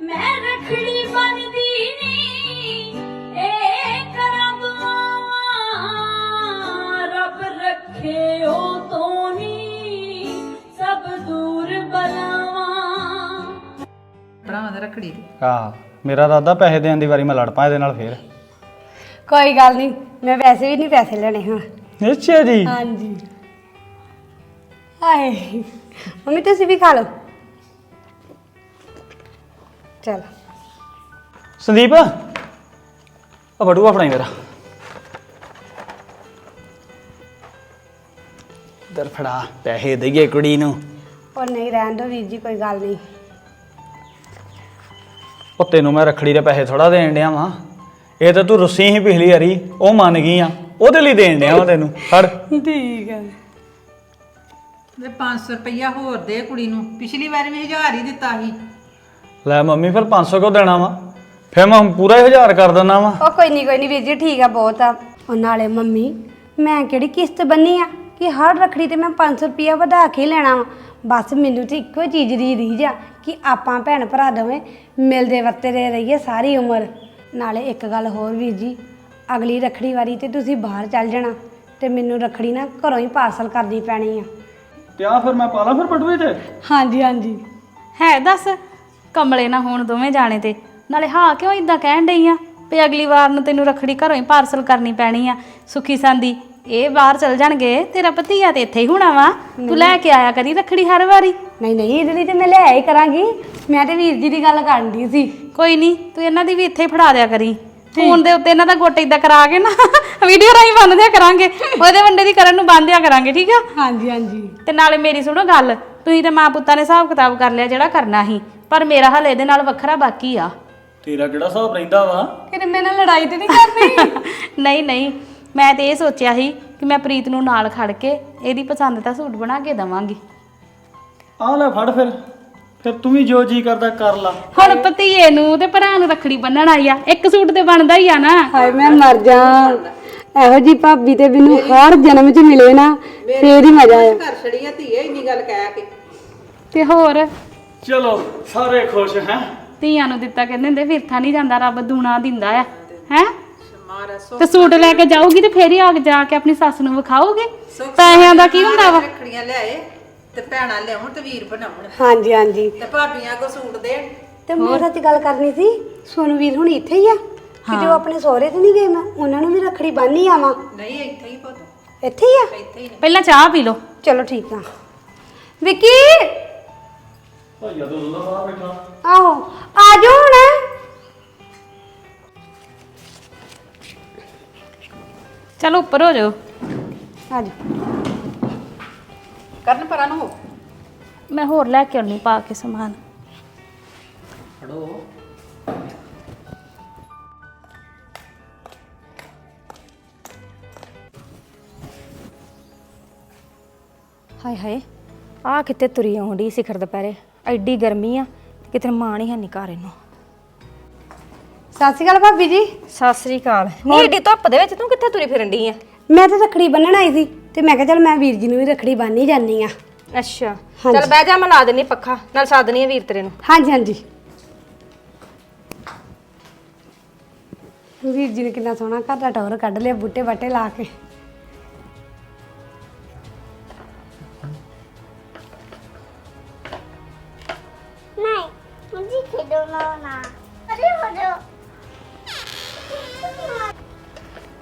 S11: ਮੈਂ ਰਖੜੀ ਬੰਨਦੀ ਨੀ ਏ ਕਰਮ ਰੱਬ ਰੱਖੇ ਉਹ ਤੋਂ ਨੀ ਸਭ ਦੂਰ ਬਲਾਵਾਂ।
S9: ਭਰਾਵਾਂ ਦੀ ਰੱਖੜੀ
S10: ਆ ਮੇਰਾ ਦਾਦਾ ਪੈਸੇ ਦੇਣ ਦੀ ਵਾਰੀ ਮੈਂ ਲੜ ਪਾਇਆ ਇਹਦੇ ਨਾਲ ਫੇਰ।
S2: ਕੋਈ ਗੱਲ ਨਹੀਂ ਮੈਂ ਵੈਸੇ ਵੀ ਨਹੀਂ ਪੈਸੇ ਲੈਣੇ ਹਾਂ।
S10: ਅੱਛਾ ਜੀ।
S2: ਹਾਂਜੀ। ਹਾਏ ਮੰਮੀ ਤੁਸੀਂ ਵੀ ਖਾ ਲਓ। ਚਲ।
S10: ਸੰਦੀਪ ਆ ਬੜੂਆ ਫੜਾਈ ਮੇਰਾ। ਦਰ ਫੜਾ ਪੈਸੇ ਦੇਈਏ ਕੁੜੀ ਨੂੰ।
S2: ਉਹ ਨਹੀਂ ਰਹਿਣ ਦੋ ਵੀਰ ਜੀ ਕੋਈ ਗੱਲ ਨਹੀਂ।
S10: ਉਹ ਤੈਨੂੰ ਮੈਂ ਰਖੜੀ ਦੇ ਪੈਸੇ ਥੋੜਾ ਦੇਣ ਡਿਆ ਵਾਂ। ਇਹ ਤਾਂ ਤੂੰ ਰੁੱਸੀ ਸੀ ਪਿਛਲੀ ਵਾਰੀ ਉਹ ਮੰਨ ਗਈ ਆ। ਉਹਦੇ ਲਈ ਦੇਣ ਡਿਆ ਵਾਂ ਤੈਨੂੰ। ਫੜ।
S2: ਠੀਕ ਹੈ
S9: ਤੇ 500 ਰੁਪਈਆ ਹੋਰ ਦੇ ਕੁੜੀ ਨੂੰ। ਪਿਛਲੀ ਵਾਰ ਵੀ 1000 ਹੀ ਦਿੱਤਾ ਸੀ।
S10: ਲੈ ਮੰਮੀ ਫਿਰ 500 ਕਿਉਂ ਦੇਣਾ ਵਾ? ਫਿਰ ਮੈਂ ਪੂਰਾ 1000 ਕਰ ਦਿੰਦਾ ਵਾਂ।
S2: ਉਹ ਕੋਈ ਨਹੀਂ ਕੋਈ ਨਹੀਂ ਵੀਰ ਜੀ ਠੀਕ ਆ ਬਹੁਤ ਆ। ਉਹ ਨਾਲੇ ਮੰਮੀ ਮੈਂ ਕਿਹੜੀ ਕਿਸ਼ਤ ਬੰਨੀ ਆ? ਕਿ ਹਰ ਰੱਖੜੀ ਤੇ ਮੈਂ 500 ਰੁਪਇਆ ਵਧਾ ਕੇ ਲੈਣਾ ਵਾ। ਬਸ ਮੈਨੂੰ ਤੇ ਇੱਕੋ ਹੀ ਚੀਜ਼ ਦੀ ਰੀਝ ਆ ਕਿ ਆਪਾਂ ਭੈਣ ਭਰਾ ਦੋਵੇਂ ਮਿਲਦੇ ਵਰਤਦੇ ਰਹੀਏ ਸਾਰੀ ਉਮਰ। ਨਾਲੇ ਇੱਕ ਗੱਲ ਹੋਰ ਵੀਰ ਜੀ ਅਗਲੀ ਰੱਖੜੀ ਵਾਰੀ ਤੇ ਤੁਸੀਂ ਬਾਹਰ ਚੱਲ ਜਾਣਾ ਤੇ ਮੈਨੂੰ ਰੱਖੜੀ ਨਾ ਘਰੋਂ ਹੀ ਪਾਰਸਲ ਕਰਨੀ ਪੈਣੀ ਆ।
S10: ਤੇ ਆ ਫਿਰ ਮੈਂ ਪਾਲਾ ਫਿਰ ਬਟੂਏ 'ਚ
S2: ਹਾਂਜੀ ਹਾਂਜੀ।
S5: ਹੈ ਦੱਸ ਕਮਲੇ ਨਾ ਹੋਣ ਦੋਵੇਂ ਜਾਣੇ ਤੇ। ਨਾਲੇ ਹਾਂ ਕਿਉਂ ਇਦਾਂ ਕਹਿਣ ਡਈ ਆ ਵੀ ਅਗਲੀ ਵਾਰ ਨੂੰ ਤੈਨੂੰ ਰਖੜੀ ਘਰੋਂ ਹੀ ਪਾਰਸਲ ਕਰਨੀ ਪੈਣੀ ਆ। ਸੁਖੀ ਸੰਦੀ ਇਹ ਬਾਹਰ ਚਲ ਜਾਣਗੇ ਤੇਰਾ ਭਤੀਆ ਤੇ ਇੱਥੇ ਹੀ ਹੋਣਾ ਵਾ। ਤੂੰ ਲੈ ਕੇ ਆਇਆ ਕਰੀ ਰਖੜੀ ਹਰ ਵਾਰੀ।
S2: ਨਹੀਂ ਨਹੀਂ ਇਹਦੇ ਲਈ ਤੇ ਮੈਂ ਲੈ ਹੀ ਕਰਾਂਗੀ। ਮੈਂ ਤੇ ਵੀਰ ਜੀ ਦੀ ਗੱਲ ਕਰਨ ਦੀ ਸੀ।
S5: ਕੋਈ ਨਹੀਂ ਤੂੰ ਇਹਨਾਂ ਦੀ ਵੀ ਇੱਥੇ ਹੀ ਫੜਾ ਦਿਆ ਕਰੀ। ਫੋਨ ਦੇ ਉੱਤੇ ਇਹਨਾਂ ਦਾ ਗੋਟੇ ਇਦਾਂ ਕਰਾ ਕੇ ਨਾ ਵੀਡੀਓ ਰਾਹੀਂ ਬੰਨ ਦਿਆ ਕਰਾਂਗੇ। ਉਹਦੇ ਵੰਡੇ ਦੀ ਕਰਨ ਨੂੰ ਬੰਨ ਦਿਆ ਕਰਾਂਗੇ ਠੀਕ ਆ?
S2: ਹਾਂਜੀ ਹਾਂਜੀ।
S5: ਤੇ ਨਾਲੇ ਮੇਰੀ ਸੁਣੋ ਗੱਲ ਤੁਸੀਂ ਤੇ ਮਾਂ ਪੁੱਤਾਂ ਨੇ ਹਿਸਾਬ ਕਿਤਾਬ ਕਰ ਲਿਆ ਜਿਹੜਾ ਕਰਨਾ ਸੀ ਪਰ ਮੇਰਾ ਹਲੇ ਇਹਦੇ ਨਾਲ ਵੱਖਰਾ ਬਾਕੀ ਆ।
S10: ਤੇਰਾ ਕਿਹੜਾ ਹਿਸਾਬ ਰਹਿੰਦਾ ਵਾ?
S2: ਕਿਤੇ ਮੇਰੇ ਨਾਲ ਲੜਾਈ ਤੇ ਨਹੀਂ ਕਰਨੀ? *laughs*
S5: ਨਹੀਂ ਨਹੀਂ। ਮੈਂ ਤੇ ਇਹ ਸੋਚਿਆ ਸੀ ਕਿ ਮੈਂ ਪ੍ਰੀਤ ਨੂੰ ਨਾਲ ਖੜ ਕੇ ਇਹਦੀ ਪਸੰਦ ਦਾ ਸੂਟ ਬਣਾ ਕੇ ਦਵਾਂਗੀ।
S10: ਆ ਲੈ ਫੜ ਫਿਰ। ਫਿਰ ਤੂੰ ਵੀ ਜੋ ਜੀ ਕਰਦਾ ਕਰ ਲਾ।
S5: ਹੁਣ ਭਤੀਏ ਨੂੰ ਤੇ ਭਰਾ ਨੂੰ ਰੱਖੜੀ ਬੰਨਣ ਆਈ ਆ। ਇੱਕ ਸੂਟ ਤੇ ਬਣਦਾ ਹੀ ਆ ਨਾ।
S2: ਹਾਏ ਮੈਂ ਮਰ ਜਾ। ਇਹੋ ਜੀ ਭਾਬੀ ਤੇ ਮੈਨੂੰ ਹਰ ਜਨਮ 'ਚ ਮਿਲੇ ਨਾ ਫੇਰ ਹੀ ਮਜ਼ਾ ਆਇਆ।
S9: ਘਰ ਛੜੀ ਆ ਧੀਏ ਇੰਨੀ ਗੱਲ ਕਹਿ ਕੇ।
S5: ਤੇ ਹੋਰ?
S10: ਚਲੋ ਸਾਰੇ ਖੁਸ਼ ਹੈ?
S5: ਧੀਆਂ ਨੂੰ ਦਿੱਤਾ ਕਹਿੰਦੇ ਹੁੰਦੇ ਫਿਰਥਾ ਨਹੀਂ ਜਾਂਦਾ ਰੱਬ ਦੂਣਾ ਦਿੰਦਾ ਆ। ਹੈ? ਤੇ ਸੂਟ ਲੈ ਕੇ ਜਾਊਗੀ ਤੇ ਫੇਰ ਹੀ ਆ ਕੇ ਜਾ ਕੇ ਆਪਣੀ ਸੱਸ ਨੂੰ ਵਿਖਾਓਗੇ ਪੈਸਿਆਂ ਦਾ ਕੀ ਹੁੰਦਾ ਵਾ?
S9: ਰੱਖੜੀਆਂ ਲਿਆਏ ਤੇ ਭੈਣਾਂ ਲਿਆਉਣ ਤੇ ਵੀਰ ਬਣਾਉਣ।
S2: ਹਾਂਜੀ ਹਾਂਜੀ।
S9: ਤੇ ਭਾਬੀਆਂ ਕੋ ਸੂਟ ਦੇਣ।
S2: ਤੇ ਮੈਂ ਸੱਚ ਗੱਲ ਕਰਨੀ ਸੀ ਸੋਨੂ ਵੀਰ ਹੁਣ ਇੱਥੇ ਹੀ ਆ? ਕਿ ਜੋ ਆਪਣੇ ਸਹੁਰੇ ਤੇ ਨਹੀਂ ਗਏ ਮੈਂ? ਉਹਨਾਂ ਨੂੰ ਵੀ ਰੱਖੜੀ ਬੰਨ੍ਹੀ ਆਵਾਂ
S9: ਨਹੀਂ ਇੱਥੇ ਹੀ ਪੁੱਤ।
S2: ਇੱਥੇ ਹੀ ਆ?
S9: ਇੱਥੇ ਹੀ ਨੇ।
S5: ਪਹਿਲਾਂ ਚਾਹ ਪੀ ਲਓ।
S2: ਚਲੋ ਠੀਕ ਆ। ਵਿੱਕੀ!
S10: ਬਾਹਰ ਬੈਠਾ।
S2: ਆਹੋ ਆ ਜਾਓ ਹੁਣ।
S5: ਚਲੋ ਉੱਪਰ ਹੋ ਜਾਓ।
S2: ਆ ਜਾਓ
S9: ਕਰਨ ਪਰਾਂ ਨੂੰ ਹੋ।
S5: ਮੈਂ ਹੋਰ ਲੈ ਕੇ ਆਉਣੀ ਪਾ ਕੇ ਸਮਾਨ।
S4: ਫੜੋ।
S8: ਹਾਏ ਹਾਏ ਆ ਕਿਤੇ ਤੁਰੀ ਆਉਂਦੀ ਸਿਖਰ ਦੁਪਹਿਰੇ। ਐਡੀ ਗਰਮੀ ਆ ਕਿਤੇ ਮਾਣ ਹੀ ਹੈ ਨਹੀਂ ਘਰ ਇਹਨੂੰ।
S2: ਸਤਿ ਸ਼੍ਰੀ ਅਕਾਲ ਭਾਬੀ ਜੀ।
S8: ਸਤਿ ਸ੍ਰੀ ਅਕਾਲ। ਨਹੀਂ ਐਡੀ ਧੁੱਪ ਦੇ ਵਿੱਚ ਤੂੰ ਕਿੱਥੇ ਤੁਰੀ ਫਿਰਨ ਡਈ ਆ?
S2: ਮੈਂ ਤਾਂ ਰੱਖੜੀ ਬੰਨਣ ਆਈ ਸੀ ਤੇ ਮੈਂ ਕਿਹਾ ਚਲ ਮੈਂ ਵੀਰ ਜੀ ਨੂੰ ਵੀ ਰੱਖੜੀ ਬੰਨ੍ਹ ਹੀ। ਜਾਨੀ ਆ
S8: ਅੱਛਾ। ਚੱਲ ਬਹਿ ਜਾ ਮੈਂ ਲਾ ਦੇਣੀ ਪੱਖਾ ਨਾਲ ਸਾਦਨੀ ਆ ਵੀਰ ਤੇਰੇ ਨੂੰ।
S2: ਹਾਂਜੀ ਹਾਂਜੀ। ਵੀਰ ਜੀ ਨੇ ਕਿੰਨਾ ਸੋਹਣਾ ਘਰ ਦਾ ਟੌਰ ਕੱਢ ਲਿਆ ਬੂਟੇ ਬਾਟੇ ਲਾ ਕੇ।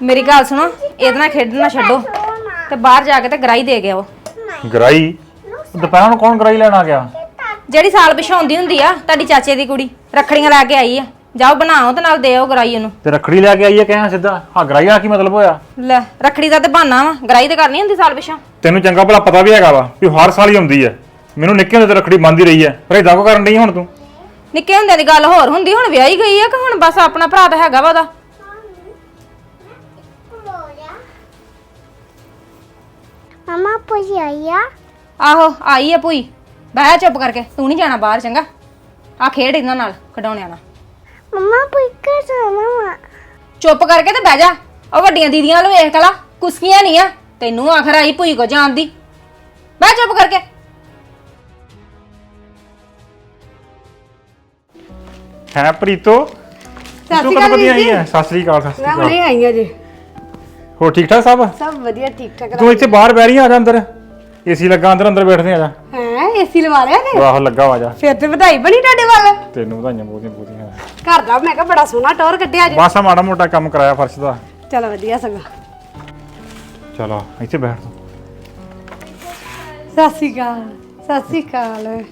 S8: ਮੇਰੀ ਗੱਲ ਸੁਣੋ ਇਹਦੇ ਨਾਲ ਖੇਡਣਾ ਛੱਡੋ ਤੇ ਬਾਹਰ ਜਾ ਕੇ ਤੇ ਗਰਾਈ ਦੇ ਗਿਆ ਉਹ
S10: ਗਰਾਈ? ਦੁਪਹਿਰਾਂ ਨੂੰ ਕੌਣ ਗਰਾਈ ਲੈਣ ਆ ਗਿਆ?
S8: ਜਿਹੜੀ ਸਾਲ ਪਿਛਾਉਂਦੀ ਹੁੰਦੀ ਆ ਤੁਹਾਡੀ ਚਾਚੇ ਦੀ ਕੁੜੀ ਰੱਖੜੀਆਂ ਲੈ ਕੇ ਆਈ ਆ। ਜਾਓ ਬਣਾਓ ਤੇ ਨਾਲ ਦਿਓ ਗਰਾਈ ਉਹਨੂੰ
S10: ਤੇ ਰੱਖੜੀ ਲੈ ਕੇ ਆਈਏ ਕਹਿਆ ਸਿੱਧਾ? ਹਾਂ ਗਰਾਈ ਆ ਕੀ ਮਤਲਬ ਹੋਇਆ?
S8: ਲੈ ਰੱਖੜੀ ਦਾ ਤੇ ਬਹਾਨਾ ਵਾ ਗਰਾਈ ਤੇ ਕਰਨੀ ਹੁੰਦੀ ਸਾਲ ਪਿਛਾਂ।
S12: ਤੈਨੂੰ ਚੰਗਾ ਭਲਾ ਪਤਾ ਵੀ ਹੈਗਾ ਵਾ ਵੀ ਹਰ ਸਾਲ ਹੀ ਆਉਂਦੀ ਹੈ ਮੈਨੂੰ ਨਿੱਕੇ ਹੁੰਦੇ ਤੇ ਰੱਖੜੀ ਬੰਦੀ ਰਹੀ ਹੈ ਪਰ ਇਦਾਂ ਕੋ ਕਰਨ ਡਈ ਹੁਣ ਤੂੰ?
S8: ਨਿੱਕੇ ਹੁੰਦਿਆਂ ਦੀ ਗੱਲ ਹੋਰ ਹੁੰਦੀ ਹੁਣ ਵਿਆਹੀ ਗਈ ਆ ਕਿ ਹੁਣ ਬਸ ਆਪਣਾ ਭਰਾ ਤਾਂ ਹੈਗਾ ਵਾ ਉਹਦਾ।
S13: ਮਮਾ ਪੁੱਛ ਆਈ ਆ?
S8: ਆਹੋ ਆਈ ਆ ਭੂਈ। ਬਹਿ ਚੁੱਪ ਕਰਕੇ ਤੂੰ ਨਹੀਂ ਜਾਣਾ ਬਾਹਰ ਚੰਗਾ। ਆ ਖੇਡ ਇਹਨਾਂ ਨਾਲ ਖਡਾਉਣਿਆਂ ਨਾਲ।
S13: ਮਮਾ ਪੁੱਛ ਕਰ ਮਮਾ
S8: ਚੁੱਪ ਕਰਕੇ ਤੇ ਬਹਿ ਜਾ। ਉਹ ਵੱਡੀਆਂ ਦੀਦੀਆਂ ਨੂੰ ਵੇਖ ਕਲਾ ਕੁਸਕੀਆਂ ਨਹੀਂ ਆ। ਤੈਨੂੰ ਆਖਰ ਆਈ ਭੂਈ ਕੋ ਜਾਣਦੀ ਬਹਿ ਚੁੱਪ ਕਰਕੇ।
S12: ਹੈ ਪ੍ਰੀਤੋ?
S2: ਸਤਿ ਸ਼੍ਰੀ ਅਕਾਲ ਵੀਰ
S12: ਆਈ
S2: ਜੀ।
S12: ਹੈ? ਸਤਿ ਸ੍ਰੀ ਅਕਾਲ ਸਤਿ ਸ੍ਰੀ
S2: ਮੈਂ
S12: ਅਕਾਲ।
S2: ਹੁਣੇ ਆਈ ਆ ਜੀ।
S12: ਹੋਰ ਠੀਕ ਠਾਕ ਸਭ?
S2: ਸਭ ਵਧੀਆ ਠੀਕ ਠਾਕ
S12: ਤੂੰ ਇੱਥੇ ਬਾਹਰ ਬਹਿ ਰਹੀ ਆ ਜਾ ਅੰਦਰ। ਏਸੀ ਲੱਗਾ ਅੰਦਰ ਅੰਦਰ ਬੈਠਦੇ ਆ ਜਾ।
S2: ਹੈ ਏਸੀ ਲਵਾ ਲਿਆ ਨੇ
S12: ਆਹੋ ਲੱਗਾ ਵਾ ਜਾ।
S2: ਫਿਰ ਤੇ ਵਧਾਈ ਬਣੀ ਤੁਹਾਡੇ ਵੱਲ।
S12: ਤੈਨੂੰ ਵਧਾਈਆਂ ਬਹੁਤੀਆਂ ਬਹੁਤੀਆਂ
S2: ਘਰ ਦਾ ਮੈਂ ਕਿਹਾ ਬੜਾ ਸੋਹਣਾ ਟੌਰ ਕੱਢਿਆ ਜੀ।
S12: ਬਸ ਆ ਮਾੜਾ ਮੋਟਾ ਕੰਮ ਕਰਾਇਆ ਫਰਸ਼ ਦਾ।
S2: ਚਲ ਵਧੀਆ ਸਗਾ।
S12: ਚਲ ਇੱਥੇ ਬੈਠ ਤੂੰ।
S2: ਸਤਿ ਸ਼੍ਰੀ ਅਕਾਲ ਸਤਿ ਸ਼੍ਰੀ ਅਕਾਲ।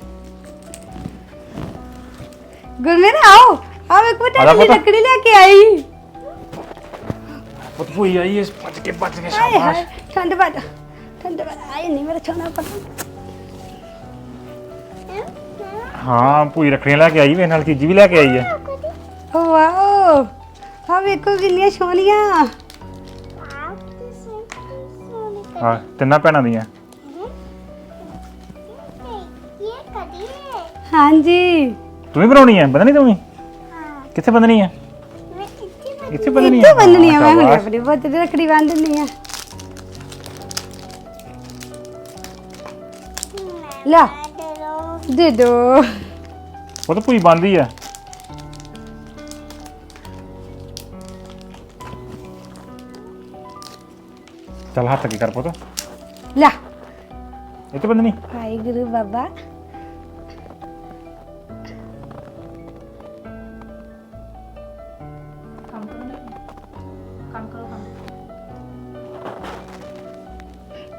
S2: ਗੁਰਮੇਰ ਆਓ। ਆ ਵੇਖੋ
S12: ਆ ਜਾ
S2: ਤੁਹਾਡੀ
S12: ਪੁੱਤ।
S2: ਲੱਕੜੀ ਲੈ ਕੇ ਆਈ।
S12: ਪੁੱਤ ਹੋਈ ਆਈ ਇਸ ਭੱਜ ਕੇ ਭੱਜ ਕੇ
S2: ਹਾਏ ਹਾਏ ਠੰਡ ਬਾਦ ਠੰਡ ਬਾਦ ਆਏ ਨਹੀਂ ਮੇਰਾ ਛੋਣਾ ਪਤਾ
S12: ਹਾਂ ਭੂਈ ਰੱਖੜੀਆਂ ਲੈ ਕੇ ਆਈ ਵੇ ਨਾਲ ਚੀਜੀ ਵੀ ਲੈ ਕੇ ਆਈ ਹੈ
S2: ਵਾਓ ਆ ਵੇਖੋ ਕਿੰਨੀਆਂ ਸੋਹਣੀਆਂ
S12: ਹਾਂ ਤਿੰਨਾਂ ਭੈਣਾਂ ਦੀਆਂ
S2: ਹਾਂਜੀ
S12: ਤੂੰ ਵੀ ਬਣਾਉਣੀ ਹੈ ਬੰਦਣੀ ਤੂੰ ਵੀ ਕਿੱਥੇ ਬੰਦਣੀ ਹੈ ਇੱਥੇ ਬੰਦਣੀ
S2: ਇੱਥੇ ਬੰਨਣੀ ਆ ਮੈਂ ਹੁਣ। ਆਪਣੀ ਪੁੱਤ ਦੀ ਰੱਖੜੀ ਬੰਨ ਦਿੰਨੀ ਆ। ਲੈ ਦੇ ਦੋ।
S12: ਉਹ ਤਾਂ ਭੂਈ ਬੰਦੀ ਹੈ ਚੱਲ ਹੱਥ ਕੀ ਕਰ ਪੁੱਤ।
S2: ਲੈ।
S12: ਇੱਥੇ ਬੰਦਣੀ
S2: ਵਾਹਿਗੁਰੂ ਬਾਬਾ।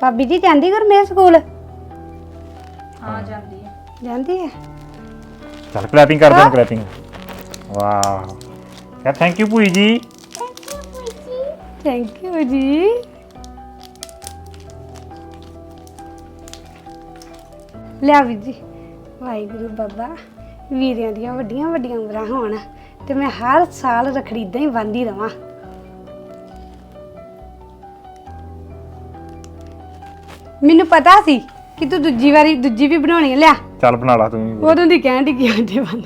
S2: ਭਾਬੀ ਜੀ ਜਾਂਦੀ ਗੁਰਮੇਰ ਸਕੂਲ?
S8: ਹਾਂ ਜਾਂਦੀ ਹੈ
S2: ਜਾਂਦੀ ਹੈ
S12: ਚੱਲ ਕਲੈਪਿੰਗ ਕਰ ਦੇ ਕਲੈਪਿੰਗ ਵਾਓ ਕਹ ਥੈਂਕ ਯੂ ਭੂਈ ਜੀ।
S2: ਥੈਂਕ ਯੂ ਜੀ। ਲਿਆ ਵੀ ਜੀ। ਵਾਹਿਗੁਰੂ ਬਾਬਾ ਵੀਰਿਆਂ ਦੀਆਂ ਵੱਡੀਆਂ ਵੱਡੀਆਂ ਉਮਰਾਂ ਹੋਣ ਤੇ ਮੈਂ ਹਰ ਸਾਲ ਰੱਖੜੀ ਇਦਾਂ ਹੀ ਬੰਦੀ ਰਵਾਂ। ਮੈਨੂੰ ਪਤਾ ਸੀ ਕਿ ਤੂੰ ਦੂਜੀ ਵਾਰੀ ਦੂਜੀ ਵੀ ਬਣਾਉਣੀ ਹੈ ਲਿਆ।
S12: ਚੱਲ ਬਣਾ ਲਾ ਤੂੰ ਵੀ।
S2: ਉਦੋਂ ਦੀ ਕਹਿਣ ਦੀ ਕਿ ਆਂਡੇ ਬੰਦ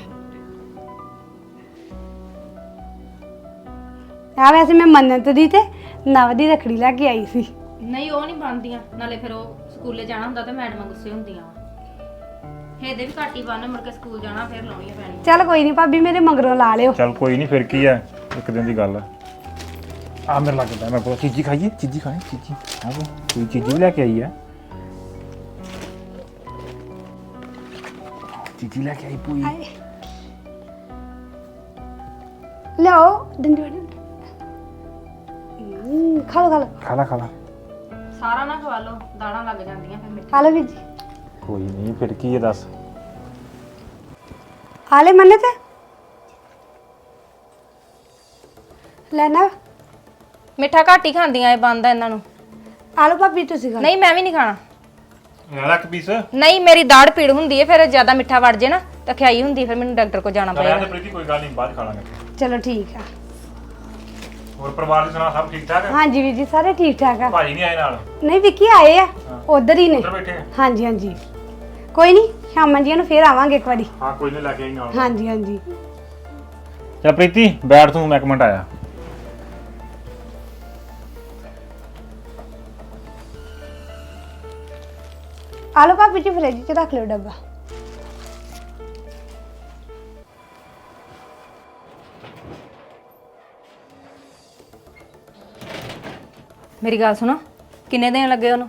S2: ਆ ਵੈਸੇ ਮੈਂ ਮੰਨਤ ਦੀ ਤੇ ਨਵ ਦੀ ਰੱਖੜੀ ਲੈ ਕੇ ਆਈ ਸੀ।
S8: ਨਹੀਂ ਉਹ ਨਹੀਂ ਬਣਦੀਆਂ। ਨਾਲੇ ਫਿਰ ਉਹ ਸਕੂਲੇ ਜਾਣਾ ਹੁੰਦਾ ਤੇ ਮੈਡਮਾਂ ਗੁੱਸੇ ਹੁੰਦੀਆਂ ਵਾ। ਇਹਦੇ ਵੀ ਘੱਟ ਹੀ ਬੰਨ ਮੁੜ ਕੇ ਸਕੂਲ ਜਾਣਾ ਫਿਰ ਲਾਉਣੀਆਂ ਪੈਣੀਆਂ।
S2: ਚੱਲ ਕੋਈ ਨਹੀਂ ਭਾਬੀ ਮੇਰੇ ਮਗਰੋਂ ਲਾ ਲਿਓ।
S12: ਚੱਲ ਕੋਈ ਨਹੀਂ ਫਿਰ ਕੀ ਹੈ ਇੱਕ ਦਿਨ ਦੀ ਗੱਲ ਹੈ ਆ ਮੇਰੇ ਲੱਗ ਗਿਆ ਮੈਂ ਬਹੁਤ ਚੀਜ਼ੀ ਖਾਈਏ? ਚੀਜ਼ੀ ਖਾਏ ਚੀਜ਼ੀ। ਆ ਬੋ ਕੋਈ ਚੀਜ਼ੀ ਵੀ ਲੈ ਕੇ ਆਈ ਚੀਜ਼ੀ ਲੈ ਕੇ ਆਈ ਪੂਈ
S2: ਲਿਆਓ ਡੰਡੀ ਵੜੀ ਹਮ, ਖਾ ਲਓ ਖਾ ਲਓ
S12: ਖਾ ਲਾ ਖਾ ਲਾ
S8: ਸਾਰਾ ਨਾ ਖਵਾ ਲਓ ਦਾੜਾਂ ਲੱਗ ਜਾਂਦੀਆਂ ਫਿਰ ਮਿੱਠੀ
S2: ਖਾ ਲਓ ਵੀਰ ਜੀ।
S12: ਕੋਈ ਨਹੀਂ ਫਿਰ ਕੀ ਹੈ ਦੱਸ।
S2: ਆ ਲੈ ਮੰਨਤ ਲੈਣਾ
S8: ਮਿੱਠਾ ਘੱਟ ਹੀ ਖਾਂਦੀਆਂ ਇਹ ਬੰਦ ਆ ਇਹਨਾਂ ਨੂੰ।
S2: ਆ ਭਾਬੀ ਤੁਸੀਂ ਖਾ ਲਓ।
S8: ਨਹੀਂ ਮੈਂ ਵੀ ਨਹੀਂ ਖਾਣਾ।
S12: ਇੱਕ ਪੀਸ।
S8: ਨਹੀਂ ਮੇਰੀ ਦਾੜ ਪੀੜ ਹੁੰਦੀ ਹੈ ਫਿਰ ਜ਼ਿਆਦਾ ਮਿੱਠਾ ਵੜ ਜੇ ਨਾ ਤਾਂ ਖਿਆਈ ਹੁੰਦੀ ਫਿਰ ਮੈਨੂੰ ਡਾਕਟਰ ਕੋਲ ਜਾਣਾ ਪਏਗਾ।
S12: ਪ੍ਰੀਤੀ ਕੋਈ ਗੱਲ ਨਹੀਂ ਬਾਅਦ ਖਾ ਲਾਂਗੇ
S2: ਚਲੋ ਠੀਕ ਆ।
S12: ਹੋਰ ਪਰਿਵਾਰ ਦੀ ਸੁਣਾ ਸਭ ਠੀਕ ਠਾਕ ਹੈ
S2: ਹਾਂਜੀ ਵੀਰ ਜੀ ਸਾਰੇ ਠੀਕ ਠਾਕ ਆ।
S12: ਭਾਜੀ ਨਹੀਂ ਆਏ ਨਾਲ?
S2: ਨਹੀਂ ਵਿੱਕੀ ਆਏ ਆ ਉਧਰ ਹੀ ਨੇ।
S12: ਉੱਧਰ ਬੈਠੇ ਆ।
S2: ਹਾਂਜੀ ਹਾਂਜੀ। ਕੋਈ ਨਹੀਂ ਸ਼ਾਮਾਂ ਜੀਆਂ ਨੂੰ ਫੇਰ ਆਵਾਂਗੇ ਇੱਕ ਵਾਰੀ।
S12: ਹਾਂ ਕੋਈ ਨਹੀਂ ਲੈ ਕੇ ਆਈ ਨਾਲ।
S2: ਹਾਂਜੀ ਹਾਂਜੀ।
S12: ਚੱਲ ਪ੍ਰੀਤੀ ਬੈਠ ਤੂੰ ਮੈਂ ਇੱਕ ਮਿੰਟ ਆਇਆ।
S2: ਆ ਲਓ ਭਾਬੀ ਜੀ ਫ੍ਰਿਜ 'ਚ ਰੱਖ ਲਿਓ ਡੱਬਾ।
S8: ਮੇਰੀ ਗੱਲ ਸੁਣੋ ਕਿੰਨੇ ਦਿਨ ਲੱਗੇ ਉਹਨੂੰ?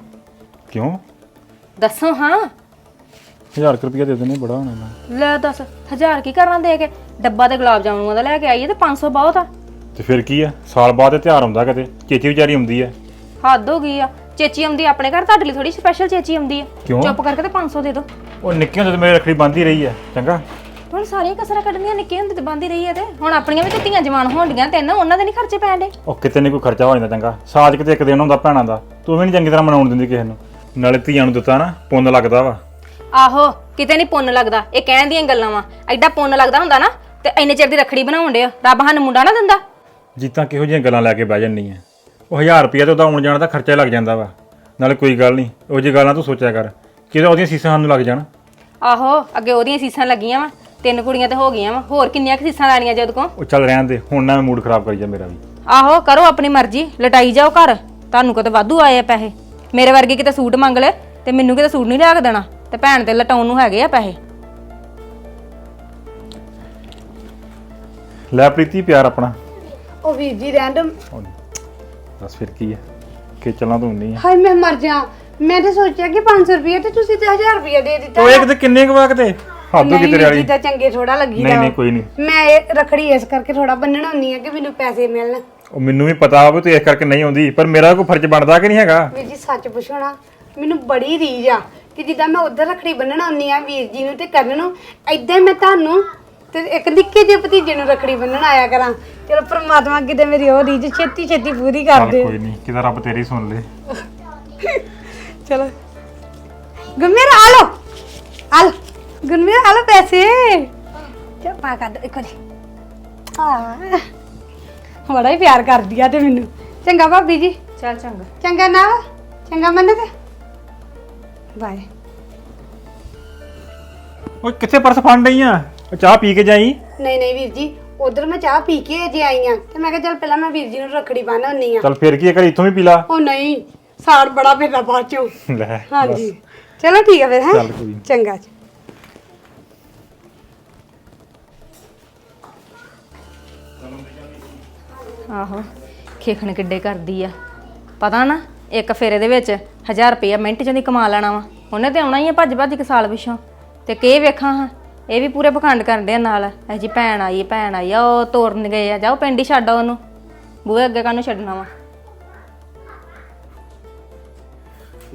S12: ਕਿਉਂ?
S8: ਦੱਸੋ ਹਾਂ।
S12: 1000 ਰੁਪਏ ਦੇ ਦੇਣੇ ਬੜਾ ਹੋਣਾ ਮੈਂ
S8: ਲੈ ਦੱਸ ਹਜ਼ਾਰ ਕੀ ਕਰਨਾ ਦੇ ਕੇ? ਡੱਬਾ ਤੇ ਗੁਲਾਬ ਜਾਮੂਨ ਦਾ ਲੈ ਕੇ ਆਈਏ ਤੇ 500 ਬਹੁਤ ਆ।
S12: ਤੇ ਫਿਰ ਕੀ ਆ? ਸਾਲ ਬਾਅਦ ਇਹ ਤਿਉਹਾਰ ਆਉਂਦਾ ਕਦੇ ਚੇਚੀ ਵਿਚਾਰੀ ਹੁੰਦੀ ਹੈ
S8: ਹੱਦ ਹੋ ਗਈ ਆ। ਚੇਚੀ ਆਉਂਦੀ ਆ ਆਪਣੇ ਘਰ ਤੁਹਾਡੇ ਲਈ ਥੋੜੀ ਸਪੈਸ਼ਲ ਚੇਚੀ ਆਉਂਦੀ ਆ।
S12: ਕਿਉਂ?
S8: ਚੁੱਪ ਕਰਕੇ ਤੇ 500 ਦੇ ਦਿਓ।
S12: ਉਹ ਨਿੱਕੇ ਹੁੰਦੇ ਤੇ ਮੇਰੀ ਰੱਖੜੀ ਬੰਦੀ ਰਹੀ ਹੈ ਚੰਗਾ?
S8: ਹੁਣ ਸਾਰੀਆਂ ਕਸਰਾਂ ਕੱਢਣੀਆਂ ਨਿੱਕੇ ਹੁੰਦੇ ਤੇ ਬੰਦੀ ਰਹੀ ਆ ਤੇ। ਹੁਣ ਆਪਣੀਆਂ ਵੀ ਤੇ ਧੀਆਂ ਜਵਾਨ ਹੋਣਡੀਆਂ ਤਿੰਨ ਉਹਨਾਂ ਦੇ ਨਹੀਂ ਖਰਚੇ ਪੈਣ ਡੇ
S12: ਉਹ ਕਿਤੇ ਨਹੀਂ ਕੋਈ ਖਰਚਾ ਹੋ ਜਾਂਦਾ ਚੰਗਾ। ਸਾਜ ਕਿਤੇ ਇੱਕ ਦਿਨ ਹੁੰਦਾ ਭੈਣਾਂ ਦਾ ਤੂੰ ਵੀ ਨਹੀਂ ਚੰਗੀ ਤਰ੍ਹਾਂ ਮਨਾਉਣ ਦਿੰਦੀ ਕਿਸੇ ਨੂੰ। ਨਾਲੇ ਧੀਆਂ ਨੂੰ ਦਿੱਤਾ ਨਾ ਪੁੰਨ ਲੱਗਦਾ ਵਾ।
S8: ਆਹੋ ਕਿਤੇ ਨਹੀਂ ਪੁੰਨ ਲੱਗਦਾ ਇਹ ਕਹਿਣ ਦੀਆਂ ਗੱਲਾਂ ਵਾ। ਐਡਾ ਪੁੰਨ ਲੱਗਦਾ ਹੁੰਦਾ ਨਾ ਤੇ ਇੰਨੇ ਚਿਰ ਦੀ ਰੱਖੜੀ ਬਣਾਉਣ ਡੇ ਰੱਬ ਸਾਨੂੰ ਮੁੰਡਾ ਨਾ ਦਿੰਦਾ।
S12: ਜਿੱਤਾਂ ਕਿਹੋ ਜਿਹੀਆਂ ਗੱਲਾਂ ਲੈ ਕੇ ਬਹਿ ਜੰਨੀ ਆ ਉਹ 1000 ਰੁਪਏ ਤੇ ਉਹਦਾ ਆਉਣ ਜਾਣ ਦਾ ਖਰਚਾ ਲੱਗ ਜਾਂਦਾ ਵਾ। ਨਾਲੇ ਕੋਈ ਗੱਲ ਨਹੀਂ ਉਹ ਜੀ ਗੱਲਾਂ ਤੂੰ ਸੋਚਿਆ ਕਰ। ਕਿਤੇ ਉਹਦੀਆਂ ਸੀਸਾਂ ਸਾਨੂੰ ਲੱਗ ਜਾਣ?
S8: ਆਹੋ ਅੱਗੇ ਉਹਦੀਆਂ ਸੀਸਾਂ ਲੱਗੀਆਂ ਵਾ ਤਿੰਨ ਕੁੜੀਆਂ ਤੇ ਹੋ ਗਈਆਂ ਵਾ। ਹੋਰ ਕਿੰਨੀਆਂ ਕੁ ਸੀਸਾਂ ਲੈਣੀਆਂ ਜਦ ਕੋ
S12: ਉਹ ਚੱਲ ਰਹਿਣ ਦੇ ਹੁਣ ਨਾ ਮੂਡ ਖਰਾਬ ਕਰੀ ਜਾ ਮੇਰਾ ਵੀ।
S8: ਆਹੋ ਕਰੋ ਆਪਣੀ ਮਰਜ਼ੀ ਲਟਾਈ ਜਾਓ ਘਰ। ਤੁਹਾਨੂੰ ਕਿਤੇ ਵਾਧੂ ਆਏ ਆ ਪੈਸੇ। ਮੇਰੇ ਵਰਗੇ ਕਿਤੇ ਸੂਟ ਮੰਗ ਲੈ ਤੇ ਮੈਨੂੰ ਕਿਤੇ ਸੂਟ ਨਹੀਂ ਲਿਆ ਕੇ ਦੇਣਾ। ਤੇ ਭੈਣ ਤੇ ਲਟਾਉਣ ਨੂੰ ਹੈਗੇ ਆ ਪੈਸੇ।
S12: ਲੈ ਪ੍ਰੀਤੀ ਪਿਆਰ ਆਪਣਾ।
S2: ਉਹ ਵੀਰ ਜੀ ਰੈਂਡਮ
S12: ਉਹ ਦੱਸ ਫਿਰ ਕੀ ਹੈ ਕਿ ਚੱਲਾਂ ਤੂੰ ਨਹੀਂ ਆ।
S2: ਹਾਏ ਮੈਂ ਮਰ ਜਾ। ਮੈਂ ਤਾਂ ਸੋਚਿਆ ਕਿ 500 ਰੁਪਏ ਤੇ ਤੁਸੀਂ ਤੇ 1000 ਰੁਪਏ ਦੇ ਦਿੱਤਾ
S12: ਉਹ ਇੱਕ ਤੇ ਕਿੰਨੇ ਕੁ ਵਕਤੇ ਹੱਦ
S2: ਨਹੀਂ
S12: ਕਿਤੇ ਵਾਲੀ।
S2: ਜੀ ਤਾਂ ਚੰਗੇ ਥੋੜਾ ਲੱਗੀ
S12: ਨਹੀਂ ਨਹੀਂ ਕੋਈ ਨਹੀਂ।
S2: ਮੈਂ ਇਹ ਰਖੜੀ ਇਸ ਕਰਕੇ ਥੋੜਾ ਬੰਨਣ ਹੁੰਨੀ ਆ ਕਿ ਮੈਨੂੰ ਪੈਸੇ ਮਿਲਣ।
S12: ਉਹ ਮੈਨੂੰ ਵੀ ਪਤਾ ਵਾ ਤੂੰ ਇਸ ਕਰਕੇ ਨਹੀਂ ਆਉਂਦੀ ਪਰ ਮੇਰਾ ਕੋਈ ਫਰਜ਼ ਬਣਦਾ ਕਿ ਨਹੀਂ ਹੈਗਾ?
S2: ਵੀਰ ਜੀ ਸੱਚ ਪੁੱਛੋ ਨਾ ਮੈਨੂੰ ਬੜੀ ਰੀਝ ਆ ਕਿ ਜਿੱਦਾਂ ਮੈਂ ਉਧਰ ਰੱਖੜੀ ਬੰਨਣ ਆਉਂਦੀ ਆ ਵੀਰ ਜੀ ਨੂੰ ਤੇ ਕਰਨ ਨੂੰ ਹੀ ਮੈਂ ਤੁਹਾਨੂੰ ਤੇ ਇੱਕ ਨਿੱਕੇ ਜਿਹੇ ਭਤੀਜੇ ਨੂੰ ਰੱਖੜੀ ਬੰਨਣ ਆਇਆ ਕਰਾਂ। ਚਲੋ ਪ੍ਰਮਾਤਮਾ ਕਿਤੇ ਮੇਰੀ ਉਹ ਰੀਝ ਛੇਤੀ ਛੇਤੀ ਪੂਰੀ ਕਰ
S12: ਚੱਲ
S2: ਦੇ।
S12: ਕੋਈ ਨਹੀਂ ਕਿਤੇ ਰੱਬ ਤੇਰੀ ਸੁਣ ਲੇ।
S2: ਚਲੋ। ਗੁਰਮੀਰ ਆ ਲੋ ਆ ਲੋ ਗੁਰਮੀਰ ਆ ਲੋ ਪੈਸੇ। ਚਾ ਪਾ ਕਰ ਦੋ ਇੱਕੋ ਜੀ ਆ ਬੜਾ ਹੀ ਪਿਆਰ ਕਰਦੀ ਆ ਤੇ ਮੈਨੂੰ। ਚੰਗਾ ਭਾਬੀ ਜੀ।
S8: ਚੱਲ ਚੰਗਾ।
S2: ਚੰਗਾ ਨਾ ਚੰਗਾ ਮੰਨਤ। ਬਾਏ।
S12: ਓਏ ਕਿੱਥੇ ਪਰਸ ਫੜ ਲਈ ਆ? ਉਹ ਚਾਹ ਪੀ ਕੇ ਜਾਈ?
S2: ਨਹੀਂ ਨਹੀਂ ਵੀਰ ਜੀ ਉਧਰ ਮੈਂ ਚਾਹ ਪੀ ਕੇ ਅਜੇ ਆਈ ਆ ਤੇ ਮੈਂ ਕਿਹਾ ਚੱਲ ਪਹਿਲਾਂ ਮੈਂ ਵੀਰ ਜੀ ਨੂੰ ਰੱਖੜੀ ਬੰਨ ਹੁੰਨੀ ਆ।
S12: ਚੱਲ ਫਿਰ ਕੀ ਕਰ ਇੱਥੋਂ ਵੀ ਪੀ ਲਾ।
S2: ਉਹ ਨਹੀਂ ਸਾੜ ਬੜਾ ਫਿਰਦਾ ਬਾਅਦ ਚੋਂ।
S12: ਲੈ
S2: ਹਾਂਜੀ। ਚਲੋ ਠੀਕ ਹੈ ਫਿਰ ਹੈ?
S12: ਚੱਲ ਕੋਈ ਨੀ।
S2: ਚੰਗਾ ਜੀ।
S8: ਆਹੋ ਖੇਖਣ ਕਿੱਡੇ ਕਰਦੀ ਆ। ਪਤਾ ਨਾ ਇੱਕ ਫੇਰੇ ਦੇ ਵਿੱਚ 1000 ਰੁਪਇਆ ਮਿੰਟ ਚ ਨਹੀਂ ਕਮਾ ਲੈਣਾ ਵਾ। ਉਹਨੇ ਤੇ ਆਉਣਾ ਹੀ ਆ ਭੱਜ ਭੱਜ ਕੇ ਸਾਲ ਪਿਛੋਂ। ਤੇ ਕੇ ਵੇਖਾਂ ਹਾਂ ਇਹ ਵੀ ਪੂਰੇ ਪਖੰਡ ਕਰਦੇ ਆ ਨਾਲ। ਇਹ ਜੀ ਭੈਣ ਆਈ ਭੈਣ ਆਈ ਆ ਉਹ ਤੋਰਨ ਗਏ ਆ। ਜਾਓ ਪਿੰਡ ਹੀ ਛੱਡ ਆਓ ਉਹਨੂੰ। ਬੂਹੇ ਅੱਗੇ ਕਾਹਨੂੰ ਛੱਡਣਾ ਵਾ?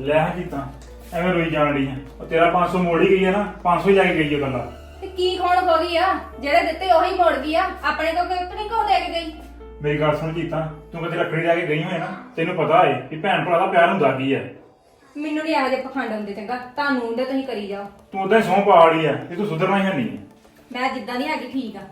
S12: ਲੈ ਹਾਂ ਜੀਤਾ ਐਵੇਂ ਰੋਈ ਜਾਣ ਰਹੀ ਆ। ਉਹ ਤੇਰਾ 500 ਮੋੜ ਹੀ ਗਈ ਆ ਨਾ 500 ਹੀ ਜਾ ਕੇ ਗਈ ਉਹ ਗੱਲਾਂ
S8: ਤੇ ਕੀ ਖੋਣ ਹੋ ਗਈ ਆ? ਜਿਹੜੇ ਦਿੱਤੇ ਉਹੀ ਮੋੜ ਗਈ ਆ। ਆਪਣੇ ਤੋਂ ਗਿਫਟ ਨਹੀਂ ਕੋ ਦੇ ਕੇ ਗਈ।
S12: ਮੇਰੀ ਗੱਲ ਸੁਣ ਜੀਤਾ ਤੂੰ ਕਦੇ ਰੱਖੜੀ ਲੈ ਕੇ ਗਈ ਹੋਏ ਨਾ ਤੈਨੂੰ ਪਤਾ ਏ ਕਿ ਭੈਣ ਭਰਾ ਦਾ ਪਿਆਰ ਹੁੰਦਾ ਕੀ ਹੈ
S8: ਮੈਨੂੰ ਨਹੀਂ ਇਹੋ ਜਿਹੇ ਪਖੰਡ ਹੁੰਦੇ ਚੰਗਾ। ਤੁਹਾਨੂੰ ਹੁੰਦੇ ਤੁਸੀਂ ਕਰੀ ਜਾਓ।
S12: ਤੂੰ ਉਦਾਂ ਹੀ ਸਹੁੰ ਪਾ ਲਈ ਆ ਇਹ ਤੂੰ ਸੁਧਰਨਾ ਹੀ ਨਹੀਂ
S8: ਮੈਂ ਜਿੱਦਾਂ ਦੀ ਹੈਗੀ ਠੀਕ ਆ।